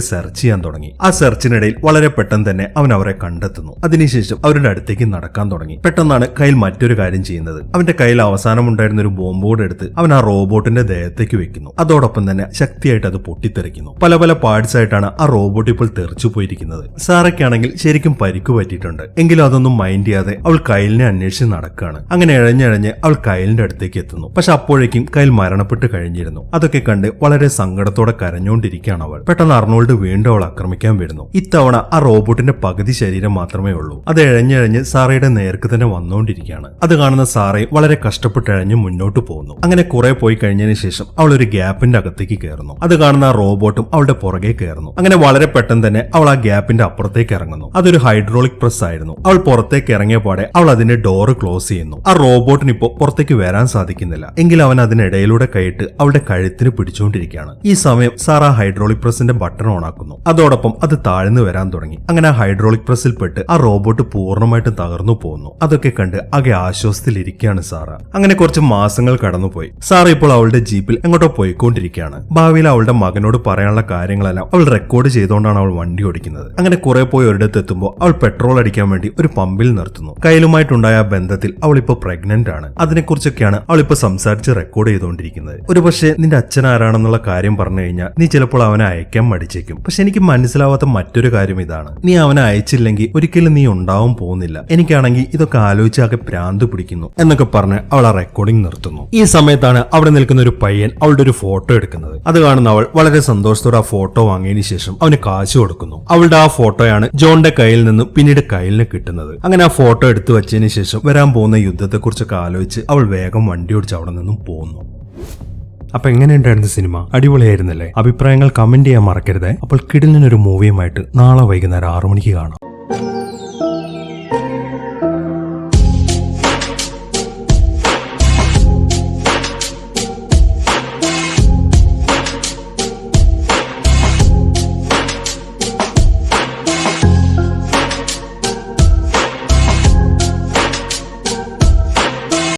സെർച്ച് ചെയ്യാൻ തുടങ്ങി. ആ സെർച്ചിനിടയിൽ വളരെ പെട്ടെന്ന് തന്നെ അവൻ അവരെ കണ്ടെത്തുന്നു. അതിനുശേഷം അവരുടെ അടുത്തേക്ക് നടക്കാൻ തുടങ്ങി. പെട്ടെന്നാണ് കയ്യിൽ മറ്റൊരു കാര്യം ചെയ്യുന്നത്. അവന്റെ കയ്യിൽ അവസാനം ഉണ്ടായിരുന്ന ഒരു ബോംബോർഡ് എടുത്ത് അവൻ ആ റോബോട്ടിന്റെ ദേഹത്തേക്ക് വെക്കുന്നു. അതോടൊപ്പം തന്നെ ശക്തിയായിട്ട് അത് പൊട്ടിത്തെറിക്കുന്നു. പല പല പാർട്സ് ആയിട്ടാണ് ആ റോബോട്ട് ഇപ്പോൾ തെറിച്ചു പോയിരിക്കുന്നത്. സാറയ്ക്കാണെങ്കിൽ ശരിക്കും പരിക്കു പറ്റിയിട്ടുണ്ട്. എങ്കിലും അതൊന്നും മൈൻഡ് ചെയ്യാതെ അവൾ കയ്യിലിനെ അന്വേഷിച്ച് നടക്കുകയാണ് അങ്ങനെ ഇഴഞ്ഞഴഞ്ഞ് അവൾ കയ്യിലിന്റെ അടുത്തേക്ക് എത്തുന്നു. പക്ഷെ അപ്പോഴേക്കും കയ്യിൽ മരണപ്പെട്ട് കഴിഞ്ഞിരുന്നു. അതൊക്കെ കണ്ട് വളരെ സങ്കടത്തോടെ കരഞ്ഞുകൊണ്ടിരിക്കുകയാണ് അവൾ പെട്ടെന്ന് അർണോൾഡ് വീണ്ടും അവൾ ആക്രമിക്കാൻ വരുന്നു. ഇത്തവണ ആ റോബോട്ടിന്റെ പകുതി ശരീരം മാത്രമേ ഉള്ളൂ. അത് ഇഴഞ്ഞിഴഞ്ഞ് സാറയുടെ നേർക്ക് തന്നെ വന്നുകൊണ്ടിരിക്കുകയാണ് അത് കാണുന്ന സാറെ വളരെ കഷ്ടപ്പെട്ട് ഇഴഞ്ഞ് മുന്നോട്ട് പോകുന്നു. അങ്ങനെ കുറെ പോയി കഴിഞ്ഞതിന് ശേഷം അവൾ ഒരു ഗ്യാപ്പിന്റെ അകത്തേക്ക് കയറുന്നു. അത് കാണുന്ന ആ റോബോട്ടും അവളുടെ പുറകെ കയറുന്നു. അങ്ങനെ വളരെ പെട്ടെന്ന് തന്നെ അവൾ ആ ഗ്യാപ്പിന്റെ അപ്പുറത്തേക്ക് ഇറങ്ങുന്നു. അതൊരു ഹൈഡ്രോളിക് പ്രസ് ആയിരുന്നു. അവൾ പുറത്തേക്ക് ഇറങ്ങിയ പാടെ അവൾ അതിന്റെ ഡോറ് ക്ലോസ് ചെയ്യുന്നു. ആ റോബോട്ടിന് ഇപ്പോൾ പുറത്തേക്ക് വരാൻ സാധിക്കുന്നില്ല. എങ്കിൽ അവൻ അതിനിടയിലൂടെ സാറയുടെ കൈയിട്ട് അവളുടെ കഴുത്തിന് പിടിച്ചുകൊണ്ടിരിക്കുകയാണ്. ഈ സമയം സാറ ഹൈഡ്രോളിക് പ്രസിന്റെ ബട്ടൺ ഓൺ ആക്കുന്നു. അതോടൊപ്പം അത് താഴ്ന്നു വരാൻ തുടങ്ങി. അങ്ങനെ ഹൈഡ്രോളിക് പ്രസിൽ പെട്ട് ആ റോബോട്ട് പൂർണമായിട്ടും തകർന്നു പോകുന്നു അതൊക്കെ കണ്ട് ആകെ ആശ്വാസത്തിലിരിക്കുകയാണ് സാറ. അങ്ങനെ കുറച്ച് മാസങ്ങൾ കടന്നുപോയി. സാറ ഇപ്പോൾ അവളുടെ ജീപ്പിൽ എങ്ങോട്ടോ പോയിക്കൊണ്ടിരിക്കുകയാണ്. ഭാവിയിൽ അവളുടെ മകനോട് പറയാനുള്ള കാര്യങ്ങളെല്ലാം അവൾ റെക്കോർഡ് ചെയ്തുകൊണ്ടാണ് അവൾ വണ്ടി ഓടിക്കുന്നത്. അങ്ങനെ കുറെ പോയി ഒരിടത്ത് എത്തുമ്പോൾ അവൾ പെട്രോൾ അടിക്കാൻ വേണ്ടി ഒരു പമ്പിൽ നിർത്തുന്നു. കയ്യിലുമായിട്ടുണ്ടായ ബന്ധത്തിൽ അവൾ ഇപ്പോൾ പ്രഗ്നന്റ് ആണ്. അതിനെക്കുറിച്ചൊക്കെയാണ് അവൾ ഇപ്പോൾ സംസാരിച്ച് റെക്കോർഡ് ചെയ്തുകൊണ്ടിരിക്കുന്നത്. ഒരു പക്ഷെ നിന്റെ അച്ഛൻ ആരാണെന്നുള്ള കാര്യം പറഞ്ഞു കഴിഞ്ഞാൽ നീ ചിലപ്പോൾ അവനെ അയക്കാൻ മടിച്ചേക്കും. പക്ഷെ എനിക്ക് മനസ്സിലാവാത്ത മറ്റൊരു കാര്യം ഇതാണ്. നീ അവനെ അയച്ചില്ലെങ്കിൽ ഒരിക്കലും നീ ഉണ്ടാവും പോകുന്നില്ല. എനിക്കാണെങ്കിൽ ഇതൊക്കെ ആലോചിച്ചാകെ ഭ്രാന്ത് പിടിക്കുന്നു എന്നൊക്കെ പറഞ്ഞ് അവൾ ആ റെക്കോർഡിംഗ് നിർത്തുന്നു. ഈ സമയത്താണ് അവിടെ നിൽക്കുന്ന ഒരു പയ്യൻ അവളുടെ ഒരു ഫോട്ടോ എടുക്കുന്നത്. അത് കാണുന്ന അവൾ വളരെ സന്തോഷത്തോടെ ആ ഫോട്ടോ വാങ്ങിയതിനു ശേഷം അവന് കാശ് കൊടുക്കുന്നു. അവളുടെ ആ ഫോട്ടോയാണ് ജോണിന്റെ കയ്യിൽ നിന്നും പിന്നീട് കയ്യിലിന് കിട്ടുന്നത്. അങ്ങനെ ആ ഫോട്ടോ എടുത്തു വെച്ചതിന് ശേഷം വരാൻ പോകുന്ന യുദ്ധത്തെക്കുറിച്ചൊക്കെ ആലോചിച്ച് അവൾ വേഗം വണ്ടി ഓടിച്ച് അവിടെ നിന്നും പോകുന്നു അപ്പൊ എങ്ങനെയുണ്ടായിരുന്നു സിനിമ? അടിപൊളിയായിരുന്നല്ലേ? അഭിപ്രായങ്ങൾ കമന്റ് ചെയ്യാൻ മറക്കരുത്. അപ്പോൾ കിടിലിനൊരു മൂവിയുമായിട്ട് നാളെ വൈകുന്നേരം ആറു മണിക്ക് കാണാം.